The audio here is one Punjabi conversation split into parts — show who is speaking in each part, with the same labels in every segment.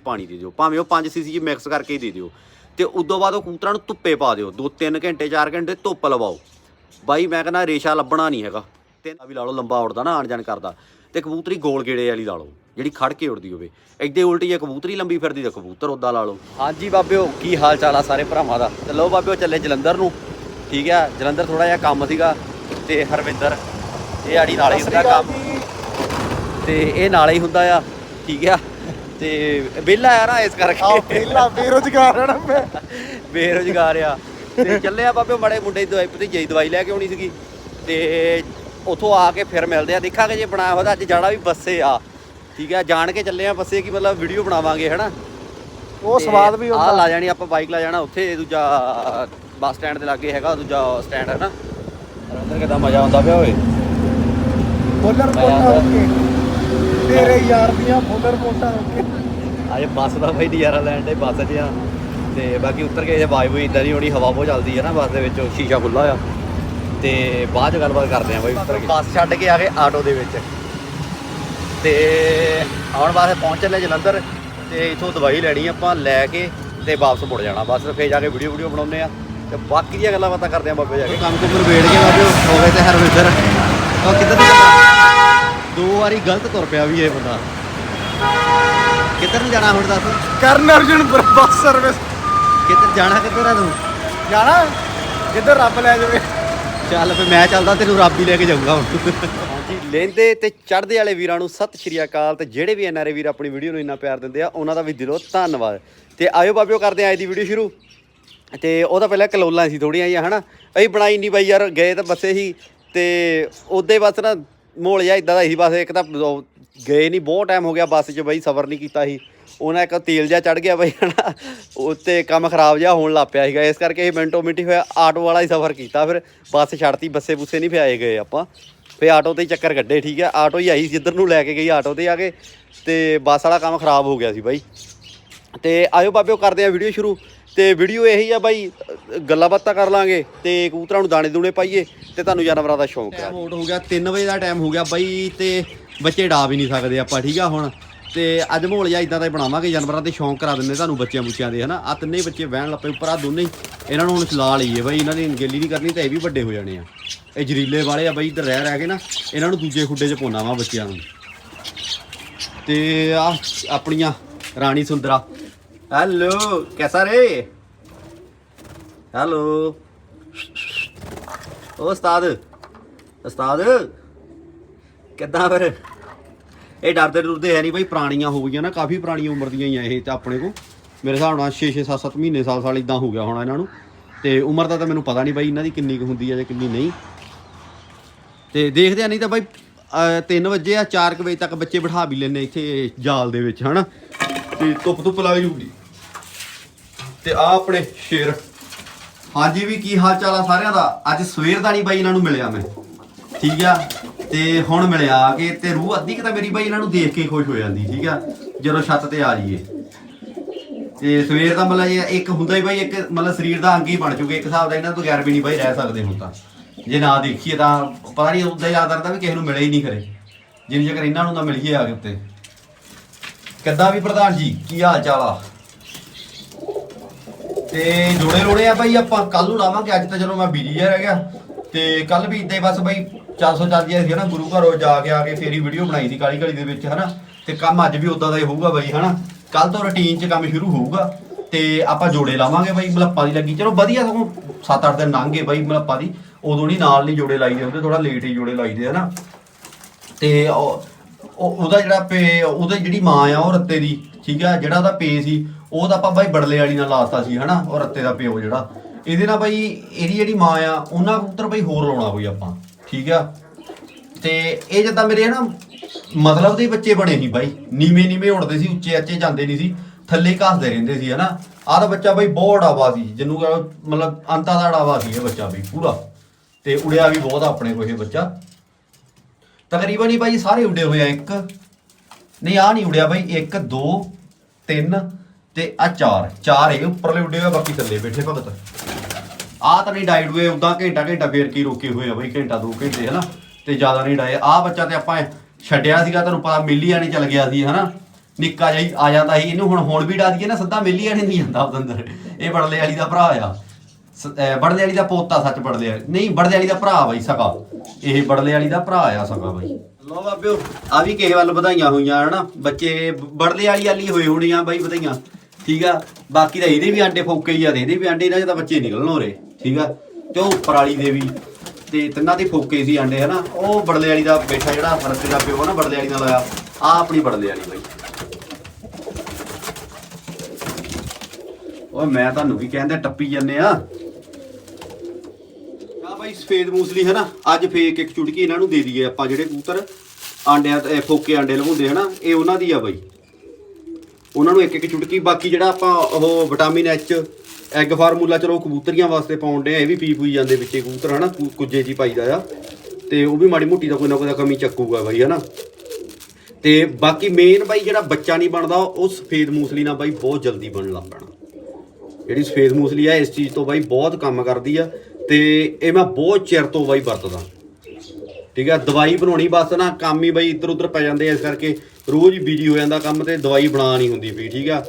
Speaker 1: ਪਾਣੀ ਦੇ ਦਿਓ। ਭਾਵੇਂ ਉਹ 5 ਸੀਸੀ ਚ ਮਿਕਸ ਕਰਕੇ ਹੀ ਦੇ ਦਿਓ। ਤੇ ਉਦੋਂ ਬਾਅਦ ਉਹ ਕਬੂਤਰਾਂ ਨੂੰ ਧੁੱਪੇ ਪਾ ਦਿਓ। 2-3 ਘੰਟੇ 4 ਘੰਟੇ ਧੁੱਪ ਲਵਾਓ। ਬਾਈ ਮੈਂ ਕਹਿੰਦਾ ਰੇਸ਼ਾ ਲੱਭਣਾ ਨਹੀਂ ਹੈਗਾ। ਤੇ ਵੀ ਲਾ ਲਓ ਲੰਬਾ ਉੜਦਾ ਨਾ ਆਣ ਜਾਣ ਕਰਦਾ। ਤੇ ਕਬੂਤਰੀ ਗੋਲ ਗੇੜੇ ਵਾਲੀ ਲਾ ਲਓ ਜਿਹੜੀ ਖੜ ਕੇ ਉੜਦੀ ਹੋਵੇ। ਐਡੇ ਉਲਟੀ ਜੇ ਕਬੂਤਰੀ ਲੰਬੀ ਫਿਰਦੀ ਤੇ ਕਬੂਤਰ ਉਦਾਂ ਲਾ ਲਓ। ਹਾਂਜੀ ਬਾਬਿਓ ਕੀ ਹਾਲ ਚਾਲ ਆ ਸਾਰੇ ਭਰਾਵਾਂ ਦਾ? ਚਲੋ ਬਾਬਿਓ ਚੱਲੇ ਜਲੰਧਰ ਨੂੰ। ਠੀਕ ਆ ਜਲੰਧਰ ਥੋੜਾ ਜਿਹਾ ਕੰਮ ਸੀਗਾ। ਤੇ ਹਰਵਿੰਦਰ ਇਹ ਆੜੀ ਨਾਲ ਹੀ ਹੁੰਦਾ ਕੰਮ। ਤੇ ਇਹ ਨਾਲੇ ਹੀ ਹੁੰਦਾ ਆ। ਠੀਕ ਆ। ਤੇ ਵਿਹਲਾ ਆ ਨਾ ਇਸ ਕਰਕੇ।
Speaker 2: ਪਹਿਲਾ ਬੇਰੋਜ਼ਗਾਰ ਹੈ ਨਾ ਮੈਂ।
Speaker 1: ਬੇਰੁਜ਼ਗਾਰ ਆ। ਤੇ ਚੱਲੇ ਆ ਬਾਬੇ ਮੜੇ ਮੁੰਡੇ ਦੀ ਦਵਾਈ ਭਤੀਜੇ ਦੀ ਦਵਾਈ ਲੈ ਕੇ ਆਉਣੀ ਸੀਗੀ। ਤੇ ਉਥੋਂ ਆ ਕੇ ਫਿਰ ਮਿਲਦੇ ਆ। ਦੇਖਾਂਗੇ ਜੇ ਬਣਾਇਆ ਤਾਂ ਅੱਜ ਜਾਣਾ ਵੀ ਬੱਸੇ ਆ। ਠੀਕ ਆ ਜਾਣ ਕੇ ਚੱਲੇ ਆ ਬੱਸੇ ਕੀ ਮਤਲਬ ਵੀਡੀਓ ਬਣਾਵਾਂਗੇ ਹਨਾ?
Speaker 2: ਉਹ ਸਵਾਦ ਵੀ
Speaker 1: ਆ
Speaker 2: ਹੁੰਦਾ
Speaker 1: ਲਾ ਜਾਣੀ ਆਪਾਂ ਬਾਈਕ ਲਾ ਜਾਣਾ। ਉੱਥੇ ਦੂਜਾ ਬੱਸ ਸਟੈਂਡ ਦੇ ਲਾਗੇ ਹੈਗਾ ਦੂਜਾ ਸਟੈਂਡ ਹੈ ਨਾ ਅੰਦਰ ਕਿਦਾਂ ਮਜ਼ਾ ਆਉਂਦਾ ਪਿਆ ਓਏ
Speaker 2: ਮੋਟਾ
Speaker 1: ਆਂਦਾ।
Speaker 2: ਓਕੇ ਤੇਰੇ ਯਾਰ ਦੀਆਂ ਬੋਲਰ ਮੋਟਾ
Speaker 1: ਅੱਜ ਬੱਸ ਦਾ ਭਾਈ ਨਜ਼ਾਰਾ ਲੈਣ ਦੇ ਬੱਸ 'ਚ ਆ। ਤੇ ਬਾਕੀ ਉੱਤਰ ਕੇ ਇਹ ਆਵਾਜ਼ ਵੀ ਇਦਾਂ ਨਹੀਂ ਹੋਣੀ ਹਵਾ ਬਹੁਤ ਚੱਲਦੀ ਹੈ ਨਾ ਬੱਸ ਦੇ ਵਿੱਚ ਸ਼ੀਸ਼ਾ ਖੁੱਲਾ ਆ। ਤੇ ਬਾਅਦ 'ਚ ਗੱਲਬਾਤ ਕਰਦੇ ਆ ਬਾਈ ਉੱਤਰ ਕੇ। ਬੱਸ ਛੱਡ ਕੇ ਆ ਗਏ ਆਟੋ ਦੇ ਵਿੱਚ। ਤੇ ਆਉਣ ਵਾਸਤੇ ਪਹੁੰਚ ਚੱਲੇ ਜਲੰਧਰ। ਤੇ ਇਥੋਂ ਦਵਾਈ ਲੈਣੀ ਆਪਾਂ ਲੈ ਕੇ ਤੇ ਵਾਪਸ ਮੁੜ ਜਾਣਾ। ਬਸ ਫੇਰ ਜਾ ਕੇ ਵੀਡੀਓ ਵੀਡੀਓ ਬਣਾਉਂਦੇ ਆ। ਤੇ ਬਾਕੀ ਦੀਆਂ ਗੱਲਾਂ ਬਾਤਾਂ ਕਰਦੇ ਆ ਬਾਬੇ ਜਾ ਕੇ। ਕੰਮ ਕੁਮ ਵੇੜ ਕੇ ਬਾਬੇ ਹੋ ਗਏ ਤੇ ਹਰਵਿੰਦਰ ਉਹ ਕਿੱਧਰ ਨੂੰ ਦੋ ਵਾਰੀ ਗਲਤ ਤੁਰ ਪਿਆ ਵੀ ਇਹ ਬੰਦਾ। ਕਿੱਧਰ ਨੂੰ ਜਾਣਾ ਹੁਣ ਦੱਸ?
Speaker 2: ਕਰਨ ਅਰਜੁਨ ਬੱਸ ਸਰਵਿਸ
Speaker 1: ਕਿੱਧਰ ਜਾਣਾ ਕਿੱਧਰ ਆ ਤੂੰ?
Speaker 2: ਜਾਣਾ? ਜਿੱਧਰ ਰੱਬ ਲੈ ਜਾਵੇ।
Speaker 1: ਚੱਲ ਫੇ ਮੈਂ ਚੱਲਦਾ ਤੈਨੂੰ ਰੱਬ ਹੀ ਲੈ ਕੇ ਜਾਊਂਗਾ ਹੁਣ। ਹਾਂਜੀ ਲੈਂਦੇ ਤੇ ਚੜ੍ਹਦੇ ਵਾਲੇ ਵੀਰਾਂ ਨੂੰ ਸਤਿ ਸ਼੍ਰੀ ਅਕਾਲ ਤੇ ਜਿਹੜੇ ਵੀ ਐਨਆਰਏ ਵੀਰ ਆਪਣੀ ਵੀਡੀਓ ਨੂੰ ਇੰਨਾ ਪਿਆਰ ਦਿੰਦੇ ਆ ਉਹਨਾਂ ਦਾ ਵੀ ਦਿਲੋਂ ਧੰਨਵਾਦ। ਤੇ ਆਇਓ ਬਾਬਿਓ ਕਰਦੇ ਆ ਅੱਜ ਦੀ ਵੀਡੀਓ ਸ਼ੁਰੂ। ਤੇ ਉਹਦਾ ਪਹਿਲਾਂ ਕਲੋਲਾਂ ਸੀ ਥੋੜੀਆਂ ਜਿਹੀਆਂ ਹਨਾ? ਅਸੀਂ ਬਣਾਈ ਨਹੀਂ ਬਾਈ ਯਾਰ ਗਏ ਤਾਂ ਬੱਸੇ ਸੀ। ਤੇ ਉਹਦੇ ਬਸ ਨਾ ਮੋਲ ਜਿਹਾ ਇਦਾਂ ਦਾ ਹੀ ਬਸ ਇੱਕ ਤਾਂ ਉਹ ਗਏ ਨਹੀਂ ਬਹੁਤ ਟਾਈਮ ਹੋ ਗਿਆ ਬੱਸ 'ਚ ਬਈ, ਸਫ਼ਰ ਨਹੀਂ ਕੀਤਾ ਸੀ। ਉਹਨਾਂ ਇੱਕ ਤੇਲ ਜਿਹਾ ਚੜ ਗਿਆ ਬਾਈ, ਹਨਾ। ਉੱਤੇ ਕੰਮ ਖਰਾਬ ਜਿਹਾ ਹੋਣ ਲੱਗ ਪਿਆ ਸੀਗਾ, ਇਸ ਕਰਕੇ ਇਹ ਮਿੰਟੋ ਮਿੰਟੀ ਹੋਇਆ, ਆਟੋ ਵਾਲਾ ਹੀ ਸਫ਼ਰ ਕੀਤਾ। ਫਿਰ ਬੱਸ ਛੱਡਤੀ, ਬੱਸੇ ਬੁੱਸੇ ਨਹੀਂ ਫਿਆਏ ਗਏ ਆਪਾਂ। ਫੇ ਆਟੋ ਤੇ ਹੀ ਚੱਕਰ ਕੱਢੇ, ਠੀਕ ਹੈ। ਆਟੋ ਹੀ ਆਈ, ਜਿੱਧਰ ਨੂੰ ਲੈ ਕੇ ਗਈ ਆਟੋ ਤੇ ਆ ਕੇ, ਤੇ ਬੱਸ ਵਾਲਾ ਕੰਮ ਖਰਾਬ ਹੋ ਗਿਆ ਸੀ ਬਾਈ। ਤੇ ਆਇਓ ਬਾਬਿਓ, ਕਰਦੇ ਆ ਵੀਡੀਓ ਸ਼ੁਰੂ। ਤੇ ਵੀਡੀਓ ਇਹੀ ਆ ਬਾਈ, ਗੱਲਾਂ ਬਾਤਾਂ ਕਰ ਲਾਂਗੇ ਤੇ ਕਬੂਤਰਾਂ ਨੂੰ ਦਾਣੇ ਦੂਣੇ ਪਾਈਏ ਤੇ ਤੁਹਾਨੂੰ ਜਾਨਵਰਾਂ ਦਾ ਸ਼ੌਂਕ ਹੈ ਮੋਟ ਹੋ ਗਿਆ 3 ਵਜੇ ਦਾ ਟਾਈਮ ਹੋ ਗਿਆ ਬਾਈ ਤੇ ਬੱਚੇ ਡਾ ਵੀ ਨਹੀਂ ਸਕਦੇ ਆਪਾਂ, ਠੀਕ ਆ ਹੁਣ? ਤੇ ਅੱਜ ਮਾਹੌਲ ਜਾਂ ਇਦਾਂ ਦਾ ਹੀ ਬਣਾਵਾਂਗੇ, ਜਾਨਵਰਾਂ ਦੇ ਸ਼ੌਂਕ ਕਰਾ ਦਿੰਦੇ ਤੁਹਾਨੂੰ ਬੱਚਿਆਂ ਬੁੱਚਿਆਂ ਦੇ, ਹਨਾ? ਆ ਤਿੰਨੇ ਬੱਚੇ ਵਹਿਣ ਲੱਪੇ ਉੱਪਰ ਆ ਦੋਨੇ ਇਹਨਾਂ ਨੂੰ ਹੁਣ ਚਲਾ ਲਈਏ ਬਾਈ, ਇਹਨਾਂ ਦੀ ਅਣਗੇਲੀ ਨਹੀਂ ਕਰਨੀ ਤੇ ਇਹ ਵੀ ਵੱਡੇ ਹੋ ਜਾਣੇ ਆ। ਇਹ ਜ਼ਰੀਲੇ ਵਾਲੇ ਆ ਬਾਈ, ਇੱਧਰ ਰਹਿ ਰਹਿ ਕੇ ਨਾ, ਇਹਨਾਂ ਨੂੰ ਦੂਜੇ ਖੁੱਡੇ 'ਚ ਪਾਉਣਾ ਵਾ ਬੱਚਿਆਂ ਨੂੰ। ਤੇ ਆ ਆਪਣੀਆਂ ਰਾਣੀ ਸੁੰਦਰਾ ਹੈਲੋ ਕੈਸਾ ਰੇ ਹੈਲੋ ਓ ਉਸਤਾਦ ਉਸਤਾਦ ਕਿੱਦਾਂ ਫਿਰ? ਇਹ ਡਰਦੇ ਡਰਦੇ ਹੈ ਨਹੀਂ ਬਈ, ਪੁਰਾਣੀਆਂ ਹੋ ਗਈਆਂ ਨਾ, ਕਾਫੀ ਪੁਰਾਣੀਆਂ ਉਮਰ ਦੀਆਂ ਹੀ ਆ ਇਹ ਤਾਂ ਆਪਣੇ ਕੋ ਮੇਰੇ ਹਿਸਾਬ ਨਾਲ 6 6 7 7 ਮਹੀਨੇ, ਸਾਲ ਸਾਲ ਇਦਾਂ ਹੋ ਗਿਆ ਹੋਣਾ ਇਹਨਾਂ ਨੂੰ। ਤੇ ਉਮਰ ਦਾ ਤਾਂ ਮੈਨੂੰ ਪਤਾ ਨਹੀਂ ਬਈ ਇਹਨਾਂ ਦੀ ਕਿੰਨੀ ਕੁ ਹੁੰਦੀ ਹੈ ਜਾਂ ਕਿੰਨੀ ਨਹੀਂ। ਤੇ ਦੇਖਦੇ ਆ, ਨਹੀਂ ਤਾਂ ਬਾਈ 3 ਵਜੇ ਆ 4 ਵਜੇ ਤੱਕ ਬੱਚੇ ਬਿਠਾ ਵੀ ਲੈਨੇ ਇੱਥੇ ਜਾਲ ਦੇ ਵਿੱਚ, ਹਨਾ? ਤੇ ਧੁੱਪ ਧੁੱਪ ਲੱਗ ਜੂਗੀ। ਤੇ ਆ ਆਪਣੇ ਸ਼ੇਰ। ਹਾਂਜੀ ਵੀ ਕੀ ਹਾਲ ਚਾਲ ਆ ਸਾਰਿਆਂ ਦਾ? ਅੱਜ ਸਵੇਰ ਦਾ ਨਹੀਂ ਬਾਈ ਇਹਨਾਂ ਨੂੰ ਮਿਲਿਆ ਮੈਂ। ਠੀਕ ਆ? ਤੇ ਹੁਣ ਮਿਲਿਆ ਆ ਕੇ ਤੇ ਰੂਹ ਅੱਧੀ ਕਿ ਤਾਂ ਮੇਰੀ ਬਾਈ ਇਹਨਾਂ ਨੂੰ ਦੇਖ ਕੇ ਖੁਸ਼ ਹੋ ਜਾਂਦੀ, ਠੀਕ ਆ? ਜਦੋਂ ਛੱਤ ਤੇ ਆ ਜਾਈਏ। ਤੇ ਸਵੇਰ ਦਾ ਮਤਲਬ ਇਹ ਇੱਕ ਹੁੰਦਾ ਹੀ ਬਾਈ, ਇੱਕ ਮਤਲਬ ਸਰੀਰ ਦਾ ਅੰਗ ਹੀ ਬਣ ਚੁੱਕੇ ਇੱਕ ਹਿਸਾਬ ਦਾ ਇਹਨਾਂ ਤੋਂ ਗੈਰ ਵੀ ਨਹੀਂ ਬਾਈ ਰਹਿ ਸਕਦੇ ਹੁਣ ਤਾਂ। ਜੇ ਨਾ ਦੇਖੀਏ ਤਾਂ ਪਤਾ ਨਹੀਂ ਉਦਾਂ ਯਾਦ ਕਰਦਾ ਵੀ ਕਿਸੇ ਨੂੰ ਮਿਲੇ ਹੀ ਨਹੀਂ ਕਰੇ ਜਿੰਨੀ ਜੇਕਰ ਇਹਨਾਂ ਨੂੰ ਤਾਂ ਮਿਲੀਏ ਆ ਕੇ ਉੱਤੇ। ਕਿੱਦਾਂ ਵੀ ਪ੍ਰਧਾਨ ਜੀ, ਕੀ ਹਾਲ ਚਾਲ ਆ? ਤੇ ਜੋੜੇ ਲੋੜੇ ਆ ਬਾਈ, ਆਪਾਂ ਕੱਲ ਨੂੰ ਲਾਵਾਂਗੇ, ਅੱਜ ਤਾਂ ਚਲੋ ਮੈਂ ਬਿਜ਼ੀ ਰਹਿ ਗਿਆ। ਤੇ ਕੱਲ ਵੀ ਇਦਾਂ ਹੀ ਬਸ ਬਾਈ 400 ਚੱਲਦੀ ਸੀ ਨਾ ਗੁਰੂ ਘਰੋਂ ਜਾ ਕੇ ਆ ਕੇ ਫੇਰੀ ਵੀਡੀਓ ਬਣਾਈ ਸੀ ਕਾਲੀ ਕਾਲੀ ਦੇ ਵਿੱਚ ਹਨਾ। ਤੇ ਕੰਮ ਅੱਜ ਵੀ ਉਦਾਂ ਦਾ ਹੀ ਹੋਊਗਾ ਬਾਈ, ਹਨਾ। ਕੱਲ ਤੋਂ ਰੁਟੀਨ 'ਚ ਕੰਮ ਸ਼ੁਰੂ ਹੋਊਗਾ। ਤੇ ਆਪਾਂ ਜੋੜੇ ਲਾਵਾਂਗੇ ਬਾਈ, ਮਲੱਪਾ ਦੀ ਲੱਗੀ। ਚਲੋ ਵਧੀਆ ਸਗੋਂ 7-8 ਦਿਨ ਲੰਘ ਗਏ ਬਾਈ ਮਲੱਪਾ ਦੀ। ਉਦੋਂ ਨਹੀਂ ਨਾਲ ਨਹੀਂ ਜੋੜੇ ਲਾਈਦੇ ਹੁੰਦੇ ਥੋੜਾ ਲੇਟ ਹੀ ਜੋੜੇ ਲਾਈਦੇ ਹਨਾ। ਤੇ ਉਹਦਾ ਜਿਹੜਾ ਪੇ, ਉਹਦੀ ਜਿਹੜੀ ਮਾਂ ਆ ਉਹ ਰੱਤੇ ਦੀ, ਠੀਕ ਆ, ਜਿਹੜਾ ਉਹਦਾ ਪੇ ਸੀ ਉਹ ਤਾਂ ਆਪਾਂ ਬਾਈ ਬੜਲੇ ਵਾਲੀ ਨਾਲ ਲਾਤਾ ਸੀ, ਹਨਾ, ਉਹ ਰੱਤੇ ਦਾ ਪਿਓ ਜਿਹੜਾ। ਇਹਦੇ ਨਾਲ ਬਾਈ ਇਹਦੀ ਜਿਹੜੀ ਮਾਂ ਆ, ਉਹਨਾਂ ਕਬੂਤਰ ਬਾਈ ਹੋਰ ਲਾਉਣਾ ਕੋਈ ਆਪਾਂ, ਠੀਕ ਆ? ਤੇ ਇਹ ਜਿੱਦਾਂ ਮੇਰੇ ਨਾ ਮਤਲਬ ਦੇ ਬੱਚੇ ਬਣੇ ਸੀ ਬਾਈ। ਨੀਵੇਂ ਨੀਵੇਂ ਉੜਦੇ ਸੀ, ਉੱਚੇ ਅੱਚੇ ਜਾਂਦੇ ਨਹੀਂ ਸੀ, ਥੱਲੇ ਘਸਦੇ ਰਹਿੰਦੇ ਸੀ, ਹਨਾ। ਆਹ ਦਾ ਬੱਚਾ ਬਾਈ ਬਹੁਤ ਆਵਾ ਸੀ, ਜਿਹਨੂੰ ਕਹਿੰਦਾ ਮਤਲਬ ਅੰਤਾ ਦਾ ਆਵਾ ਸੀ ਇਹ ਬੱਚਾ ਵੀ ਪੂਰਾ। ਤੇ ਉੜਿਆ ਵੀ ਬਹੁਤ ਆਪਣੇ ਕੋਲ ਇਹ ਬੱਚਾ। ਤਕਰੀਬਨ ਹੀ ਬਾਈ ਸਾਰੇ ਉੜੇ ਹੋਏ ਆ, ਇੱਕ। ਨਹੀਂ ਆ ਨਹੀਂ ਉੜਿਆ ਬਾਈ 1 2 3 ਤੇ ਆ 4 ਚਾਰ ਇਹ ਉੱਪਰਲੇ ਉੜੇ ਹੋਏ ਬਾਕੀ ਥੱਲੇ ਬੈਠੇ ਭਗਤ। ਆ ਤਾਂ ਨਹੀਂ ਡਾਈਡ ਹੋਏ ਉਦਾਂ ਘੰਟਾ ਘੰਟਾ ਫੇਰ ਕੀ ਰੋਕੇ ਹੋਏ ਆ ਬਾਈ ਘੰਟਾ ਦੋ ਘੰਟੇ ਹਨਾ? ਤੇ ਜ਼ਿਆਦਾ ਨਹੀਂ ਡਾਏ ਆ ਬੱਚਾ ਤੇ ਆਪਾਂ ਛੱਡਿਆ ਸੀਗਾ ਤੁਹਾਨੂੰ ਪਤਾ ਮਿਲੀਆ ਨਹੀਂ ਚੱਲ ਗਿਆ ਸੀ ਹਨਾ? ਨਿੱਕਾ ਹੀ ਆ ਜਾਂਦਾ ਸੀ ਇਹਨੂੰ ਹੁਣ ਹੁਣ ਵੀ ਡਾ ਦਈਏ ਨਾ ਸਿੱਧਾ ਮੇਲੀ ਆਣੇ ਨਹੀਂ ਜਾਂਦਾ ਉਹਦੇ ਅੰਦਰ। ਇਹ ਬੜਲੇ ਵਾਲੀ ਦਾ ਭਰਾ ਆ। ਬੜਲੇ ਵਾਲੀ ਦਾ ਪੋਤਾ ਸੱਚ ਬੜਲੇ ਵਾਲੀ। ਨਹੀਂ ਬੜਲੇ ਵਾਲੀ ਦਾ ਭਰਾ ਬਾਈ ਸਕਾ। ਇਹ ਬੜਲੇ ਵਾਲੀ ਦਾ ਭਰਾ ਆ ਸਕਾ ਬਾਈ। ਲੋ ਬਾਬਿਓ। ਆ ਵੀ ਕਿਸੇ ਵੱਲ ਵਧਾਈਆਂ ਹੋਈਆਂ ਹਨਾ? ਬੱਚੇ ਬੜਲੇ ਵਾਲੀ ਵਾਲੀ ਹੋਏ ਹੋਣੀਆਂ ਬਾਈ ਵਧਾਈਆਂ। ਠੀਕ ਆ? ਬਾਕੀ ਤਾਂ ਇਹਦੇ ਵੀ ਆਂਡੇ ਫੋਕੇ ਹੀ ਆ ਤੇ ਇਹਦੇ ਵੀ ਆਂਡੇ, ਇਹਨਾਂ ਚ ਤਾਂ ਬੱਚੇ ਨਿਕਲਣ ਹੋ ਰਹੇ ਠੀਕ ਆ? ਤੇ ਉਹ ਉੱਪਰ ਦੇ ਵੀ, ਤੇ ਤਿੰਨਾਂ ਦੇ ਫੋਕੇ ਸੀ ਆਂਡੇ, ਹਨਾ? ਉਹ ਬੜਲੇ ਵਾਲੀ ਦਾ ਬੇਟਾ ਜਿਹੜਾ ਫ਼ਰਕ ਦਾ ਪਿਓ ਨਾ ਬੜਲੇ ਵਾਲੀ ਨਾਲ ਆਇਆ। ਆ ਆਪਣੀ ਬੜਲੇ ਵਾਲੀ ਬਾਈ। ਓਏ, ਮੈਂ ਤੁਹਾਨੂੰ ਵੀ ਕਹਿੰਦਾ, ਟੱਪੀ ਜੰਨੇ ਆ। ਆ ਬਾਈ ਸਫੇਦ ਮੂਸਲੀ ਹੈ ਨਾ ਅੱਜ ਫੇਕ ਇੱਕ ਚੁਟਕੀ ਇਹਨਾਂ ਨੂੰ ਦੇ ਦਈਏ ਆਪਾਂ ਜਿਹੜੇ ਕਬੂਤਰ ਆਂਡਿਆਂ ਤੇ ਫੋਕੇ ਆਂਡੇ ਲਵਾਉਂਦੇ, ਹਨਾ? ਇਹ ਉਹਨਾਂ ਦੀ ਆ ਬਾਈ। ਉਹਨਾਂ ਨੂੰ ਇੱਕ ਇੱਕ ਚੁਟਕੀ, ਬਾਕੀ ਜਿਹੜਾ ਆਪਾਂ ਉਹ ਵਿਟਾਮਿਨ ਐਚ ਐਗ ਫਾਰਮੂਲਾ ਚਲੋ ਕਬੂਤਰੀਆਂ ਵਾਸਤੇ ਪਾਉਂਦੇ ਆ, ਇਹ ਵੀ ਪੀ ਪੂਈ ਜਾਂਦੇ ਵਿੱਚ ਕਬੂਤਰ, ਹਨਾ? ਕੁ- ਕੁੱਜੇ ਜੀ ਪਾਈਦਾ ਆ। ਤੇ ਉਹ ਵੀ ਮਾੜੀ ਮੋਟੀ ਦਾ ਕੋਈ ਨਾ ਕੋਈ ਤਾਂ ਕਮੀ ਚੱਕੂਗਾ ਬਾਈ, ਹਨਾ? ਤੇ ਬਾਕੀ ਮੇਨ ਬਾਈ ਜਿਹੜਾ ਬੱਚਾ ਨਹੀਂ ਬਣਦਾ, ਉਹ ਸਫੇਦ ਮੂਸਲੀ ਨਾਲ ਬਾਈ ਬਹੁਤ ਜਲਦੀ ਬਣਨ ਲੱਗ ਪੈਣਾ। ਜਿਹੜੀ ਸਫੇਦ ਮੂਸਲੀ ਆ, ਇਸ ਚੀਜ਼ ਤੋਂ ਬਾਈ ਬਹੁਤ ਕੰਮ ਕਰਦੀ ਆ। ਤੇ ਇਹ ਮੈਂ ਬਹੁਤ ਚਿਰ ਤੋਂ ਬਾਈ ਵਰਤਦਾ। ਠੀਕ ਆ, ਦਵਾਈ ਬਣਾਉਣੀ, ਬਸ ਨਾ ਕੰਮ ਹੀ ਬਈ ਇੱਧਰ ਉੱਧਰ ਪੈ ਜਾਂਦੇ ਆ ਇਸ ਕਰਕੇ ਰੋਜ਼ ਹੀ ਬਿਜ਼ੀ ਹੋ ਜਾਂਦਾ ਕੰਮ ਤੇ, ਦਵਾਈ ਬਣਾ ਨਹੀਂ ਹੁੰਦੀ ਪਈ ਠੀਕ ਆ।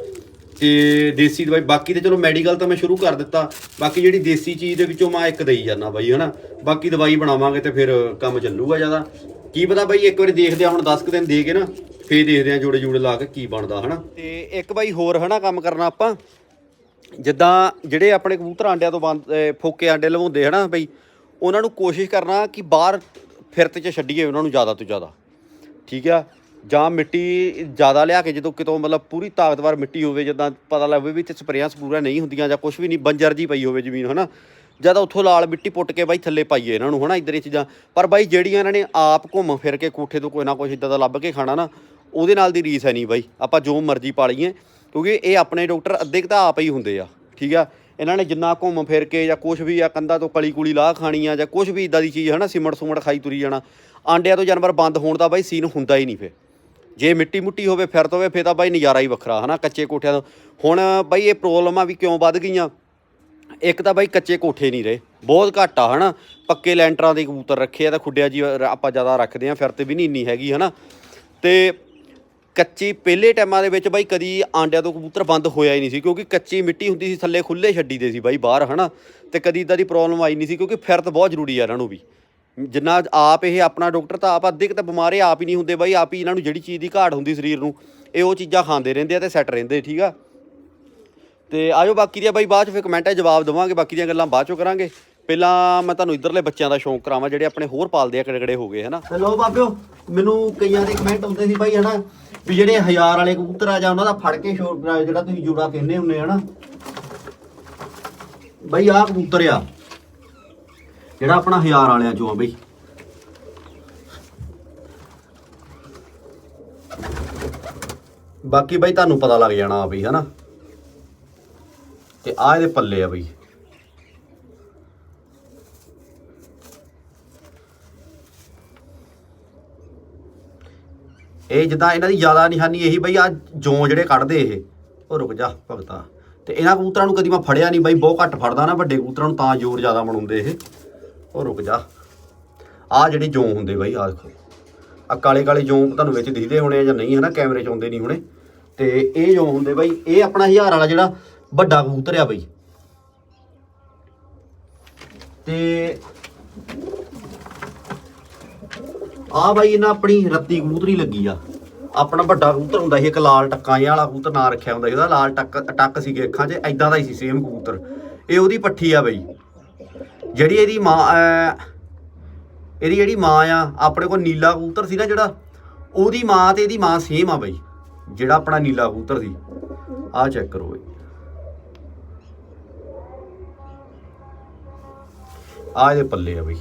Speaker 1: ਤੇ ਦੇਸੀ ਦਵਾਈ, ਬਾਕੀ ਤੇ ਚਲੋ ਮੈਡੀਕਲ ਤਾਂ ਮੈਂ ਸ਼ੁਰੂ ਕਰ ਦਿੱਤਾ, ਬਾਕੀ ਜਿਹੜੀ ਦੇਸੀ ਚੀਜ਼ ਦੇ ਵਿੱਚੋਂ ਮੈਂ ਇੱਕ ਦੇਈ ਜਾਂਦਾ ਬਾਈ, ਹਨਾ। ਬਾਕੀ ਦਵਾਈ ਬਣਾਵਾਂਗੇ ਤੇ ਫਿਰ ਕੰਮ ਚੱਲੂਗਾ ਜ਼ਿਆਦਾ। ਕੀ ਪਤਾ ਬਾਈ ਇੱਕ ਵਾਰੀ ਦੇਖਦੇ ਆ, ਹੁਣ 10 ਕੁ ਦਿਨ ਦੇ ਕੇ ਨਾ, ਫੇਰ ਦੇਖਦੇ ਆ ਜੋੜੇ ਜੋੜੇ ਲਾ ਕੇ ਕੀ ਬਣਦਾ, ਹਨਾ। ਤੇ ਇੱਕ ਬਾਈ ਹੋਰ, ਹਨਾ, ਕੰਮ ਕਰਨਾ ਆਪਾਂ। ਜਿੱਦਾਂ ਜਿਹੜੇ ਆਪਣੇ ਕਬੂਤਰ ਆਂਡਿਆਂ ਤੋਂ ਬੰਦ ਫੋਕੇ ਆਂਡੇ ਲਵਾਉਂਦੇ, ਹਨਾ, ਬਈ, ਉਹਨਾਂ ਨੂੰ ਕੋਸ਼ਿਸ਼ ਕਰਨਾ ਕਿ ਬਾਹਰ ਫਿਰਤ 'ਚ ਛੱਡੀਏ ਉਹਨਾਂ ਨੂੰ ਜ਼ਿਆਦਾ ਤੋਂ ਜ਼ਿਆਦਾ। ਠੀਕ ਆ? ਜਾਂ ਮਿੱਟੀ ਜ਼ਿਆਦਾ ਲਿਆ ਕੇ ਜਦੋਂ ਕਿਤੋਂ ਮਤਲਬ ਪੂਰੀ ਤਾਕਤਵਰ ਮਿੱਟੀ ਹੋਵੇ, ਜਿੱਦਾਂ ਪਤਾ ਲੱਗੇ ਵੀ ਤੇ ਸਪਰੇਆਂ ਸਪੂਰਾ ਨਹੀਂ ਹੁੰਦੀਆਂ ਜਾਂ ਕੁਝ ਵੀ ਨਹੀਂ, ਬੰਜਰ ਜੀ ਪਈ ਹੋਵੇ ਜ਼ਮੀਨ, ਹਨਾ? ਜਦ ਉੱਥੋਂ ਲਾਲ ਮਿੱਟੀ ਪੁੱਟ ਕੇ ਬਾਈ ਥੱਲੇ ਪਾਈਏ ਇਹਨਾਂ ਨੂੰ, ਹਨਾ, ਇਧਰ ਦੀਆਂ ਚੀਜ਼ਾਂ। ਪਰ ਬਾਈ ਜਿਹੜੀਆਂ ਇਹਨਾਂ ਨੇ ਆਪ ਘੁੰਮ ਫਿਰ ਕੇ ਕੋਠੇ ਤੋਂ ਕੋਈ ਨਾ ਕੁਝ ਇਦਾਂ ਦਾ ਲੱਭ ਕੇ ਖਾਣਾ ਨਾ, ਉਹਦੇ ਨਾਲ ਦੀ ਰੀਸ ਹੈ ਨਹੀਂ ਬਾਈ। ਆਪਾਂ ਜੋ ਮਰਜ਼ੀ ਪਾ ਲਈਏ ਕਿਉਂਕਿ ਇਹ ਆਪਣੇ ਡਾਕਟਰ ਅੱਧੇ ਕੁ ਤਾਂ ਆਪ ਹੀ ਹੁੰਦੇ ਆ। ਠੀਕ ਆ? ਇਹਨਾਂ ਨੇ ਜਿੰਨਾ ਘੁੰਮ ਫਿਰ ਕੇ ਜਾਂ ਕੁਝ ਵੀ ਆ ਕੰਦਾ ਤੋਂ ਕਲੀ ਕੁਲੀ ਲਾਹ ਖਾਣੀ ਆ ਜਾਂ ਕੁਝ ਵੀ ਇਦਾਂ ਦੀ ਚੀਜ਼ ਹਨਾ ਸਿਮਟ ਸੁਮਟ ਖਾਈ ਤੁਰੀ ਜਾਣਾ। ਆਂਡਿਆਂ ਤੋਂ ਜਾਨਵਰ ਬੰਦ ਹੋਣ ਦਾ ਬਾਈ ਸੀਨ ਹੁੰਦਾ ਹੀ ਨਹੀਂ ਫੇ ਜੇ ਮਿੱਟੀ ਮੁੱਟੀ ਹੋਵੇ, ਫਿਰ ਤਾਂ ਹੋਵੇ ਫੇ ਤਾਂ ਬਾਈ ਨਜ਼ਾਰਾ ਹੀ ਵੱਖਰਾ, ਹਨਾ, ਕੱਚੇ ਕੋਠਿਆਂ ਤੋਂ। ਹੁਣ ਬਾਈ ਇਹ ਪ੍ਰੋਬਲਮਾਂ ਵੀ ਕਿਉਂ ਵੱਧ ਗਈਆਂ? ਇੱਕ ਤਾਂ ਬਾਈ ਕੱਚੇ ਕੋਠੇ ਨਹੀਂ ਰਹੇ, ਬਹੁਤ ਘੱਟ ਆ, ਹਨਾ। ਪੱਕੇ ਲੈਂਟਰਾਂ ਦੇ ਕਬੂਤਰ ਰੱਖੇ ਆ ਤਾਂ ਖੁੱਡਿਆ ਜੀ ਆਪਾਂ ਜ਼ਿਆਦਾ ਰੱਖਦੇ ਆ ਫਿਰ ਤੇ ਵੀ ਨਹੀਂ ਇੰਨੀ ਹੈਗੀ, ਹਨਾ। ਤੇ ਕੱਚੀ ਪਹਿਲੇ ਟਾਈਮਾਂ ਦੇ ਵਿੱਚ ਬਾਈ ਕਦੀ ਆਂਡਿਆਂ ਤੋਂ ਕਬੂਤਰ ਬੰਦ ਹੋਇਆ ਹੀ ਨਹੀਂ ਸੀ, ਕਿਉਂਕਿ ਕੱਚੀ ਮਿੱਟੀ ਹੁੰਦੀ ਸੀ, ਥੱਲੇ ਖੁੱਲੇ ਛੱਡੀ ਦੇ ਸੀ ਬਾਈ ਬਾਹਰ, ਹਨਾ? ਤੇ ਕਦੀ ਇਦਾਂ ਦੀ ਪ੍ਰੋਬਲਮ ਆਈ ਨਹੀਂ ਸੀ, ਕਿਉਂਕਿ ਫਿਰਤ ਬਹੁਤ ਜ਼ਰੂਰੀ ਆ ਇਹਨਾਂ ਨੂੰ ਵੀ। ਜਿੰਨਾ ਆਪ ਇਹ ਆਪਣਾ ਡਾਕਟਰ ਤਾਂ ਆਪ ਅੱਧੇ ਕੁ ਤਾਂ ਬਿਮਾਰੇ ਆਪ ਹੀ ਨਹੀਂ ਹੁੰਦੇ ਬਾਈ, ਆਪ ਹੀ ਇਹਨਾਂ ਨੂੰ ਜਿਹੜੀ ਚੀਜ਼ ਦੀ ਘਾਟ ਹੁੰਦੀ ਸਰੀਰ ਨੂੰ, ਇਹ ਉਹ ਚੀਜ਼ਾਂ ਖਾਂਦੇ ਰਹਿੰਦੇ ਆ ਤੇ ਸੈੱਟ ਰਹਿੰਦੇ, ਠੀਕ ਆ? ਤੇ ਆਜੋ ਬਾਕੀ ਦੀਆਂ ਬਾਈ ਬਾਅਦ ਚ ਫਿਰ ਕਮੈਂਟਾਂ 'ਚ ਜਵਾਬ ਦੇਵਾਂਗੇ, ਬਾਕੀ ਦੀਆਂ ਗੱਲਾਂ ਬਾਅਦ ਚੋਂ ਕਰਾਂਗੇ। ਪਹਿਲਾਂ ਮੈਂ ਤੁਹਾਨੂੰ ਇਧਰਲੇ ਬੱਚਿਆਂ ਦਾ ਸ਼ੌਂਕ ਕਰਾਵਾਂ, ਜਿਹੜੇ ਆਪਣੇ ਹੋਰ ਪਾਲਦੇ ਆ ਕਿਹੜੇ ਹੋ ਗਏ, ਹਨਾ? ਲੋ ਬਾਬਿਓ, ਮੈਨੂੰ ਕਈਆਂ ਦੇ ਕਮੈਂਟ ਆਉਂਦੇ ਸੀ ਬਾਈ ਹਨਾ, ਵੀ ਜਿਹੜੇ ਹਜ਼ਾਰ ਵਾਲੇ ਕਬੂਤਰ ਆ ਜਾਂ ਉਹਨਾਂ ਦਾ ਫੜ ਕੇ ਸ਼ੋਰ ਜਿਹੜਾ ਤੁਸੀਂ ਜੋੜਾ ਕਹਿੰਦੇ ਹੁੰਦੇ ਹਨਾ। ਬਾਈ ਆਹ ਕਬੂਤਰ ਆ, ਜਿਹੜਾ ਆਪਣਾ ਹਜ਼ਾਰ ਵਾਲਿਆਂ ਚੋਂ ਆ ਬਈ। ਬਾਕੀ ਬਈ ਤੁਹਾਨੂੰ ਪਤਾ ਲੱਗ ਜਾਣਾ ਬਈ, ਹਨਾ। ਤੇ ਆ ਇਹਦੇ ਪੱਲੇ ਆ ਬਈ। ਇਹ ਜਿੱਦਾਂ ਇਹਨਾਂ ਦੀ ਜ਼ਿਆਦਾ ਨਿਸ਼ਾਨੀ ਇਹੀ ਬਈ ਆ ਜੋਂ ਜਿਹੜੇ ਕੱਢਦੇ ਇਹ। ਉਹ ਰੁਕ ਜਾ ਭਗਤਾ। ਤੇ ਇਹਨਾਂ ਕਬੂਤਰਾਂ ਨੂੰ ਕਦੀ ਮੈਂ ਫੜਿਆ ਨਹੀਂ ਬਈ, ਬਹੁਤ ਘੱਟ ਫੜਦਾ ਨਾ, ਵੱਡੇ ਕਬੂਤਰਾਂ ਨੂੰ ਤਾਂ ਜ਼ੋਰ ਜ਼ਿਆਦਾ ਬਣਾਉਂਦੇ ਇਹ। ਉਹ ਰੁਕ ਜਾ। ਆ ਜਿਹੜੇ ਜੋਂ ਹੁੰਦੇ ਬਾਈ ਆ ਦੇਖੋ। ਆ ਕਾਲੇ ਕਾਲੇ ਜੋਂ ਤੁਹਾਨੂੰ ਵਿੱਚ ਦਿਖਦੇ ਹੋਣੇ ਆ ਜਾਂ ਨਹੀਂ, ਹਨਾ? ਕੈਮਰੇ 'ਚ ਆਉਂਦੇ ਨਹੀਂ ਹੋਣੇ। ਤੇ ਇਹ ਜੋਂ ਹੁੰਦੇ ਬਈ, ਇਹ ਆਪਣਾ ਹਜ਼ਾਰ ਵਾਲਾ ਜਿਹੜਾ ਵੱਡਾ ਕਬੂਤਰ ਆ ਬਈ। ਤੇ ਆ ਬਾਈ ਇਹਨਾਂ ਆਪਣੀ ਰੱਤੀ ਕਬੂਤਰੀ ਲੱਗੀ ਆ। ਆਪਣਾ ਵੱਡਾ ਕਬੂਤਰ ਹੁੰਦਾ ਸੀ, ਇੱਕ ਲਾਲ ਟੱਕਾਂ ਜਿਹਾ ਵਾਲਾ ਕਬੂਤਰ ਨਾਂ ਰੱਖਿਆ ਹੁੰਦਾ ਸੀ, ਉਹਦਾ ਲਾਲ ਟੱਕ ਟੱਕ ਸੀਗੇ ਅੱਖਾਂ 'ਚ ਐਦਾਂ ਦਾ ਹੀ ਸੀ ਸੇਮ ਕਬੂਤਰ। ਇਹ ਉਹਦੀ ਪੱਠੀ ਆ ਬਈ। ਜਿਹੜੀ ਇਹਦੀ ਮਾਂ ਇਹਦੀ ਜਿਹੜੀ ਮਾਂ ਆ, ਆਪਣੇ ਕੋਲ ਨੀਲਾ ਕਬੂਤਰ ਸੀ ਨਾ ਜਿਹੜਾ, ਉਹਦੀ ਮਾਂ ਤੇ ਇਹਦੀ ਮਾਂ ਸੇਮ ਆ ਬਈ, ਜਿਹੜਾ ਆਪਣਾ ਨੀਲਾ ਕਬੂਤਰ ਸੀ। ਆਹ ਚੈੱਕ ਕਰੋ ਬਈ। ਆ ਇਹਦੇ ਪੱਲੇ ਆ ਬਈ।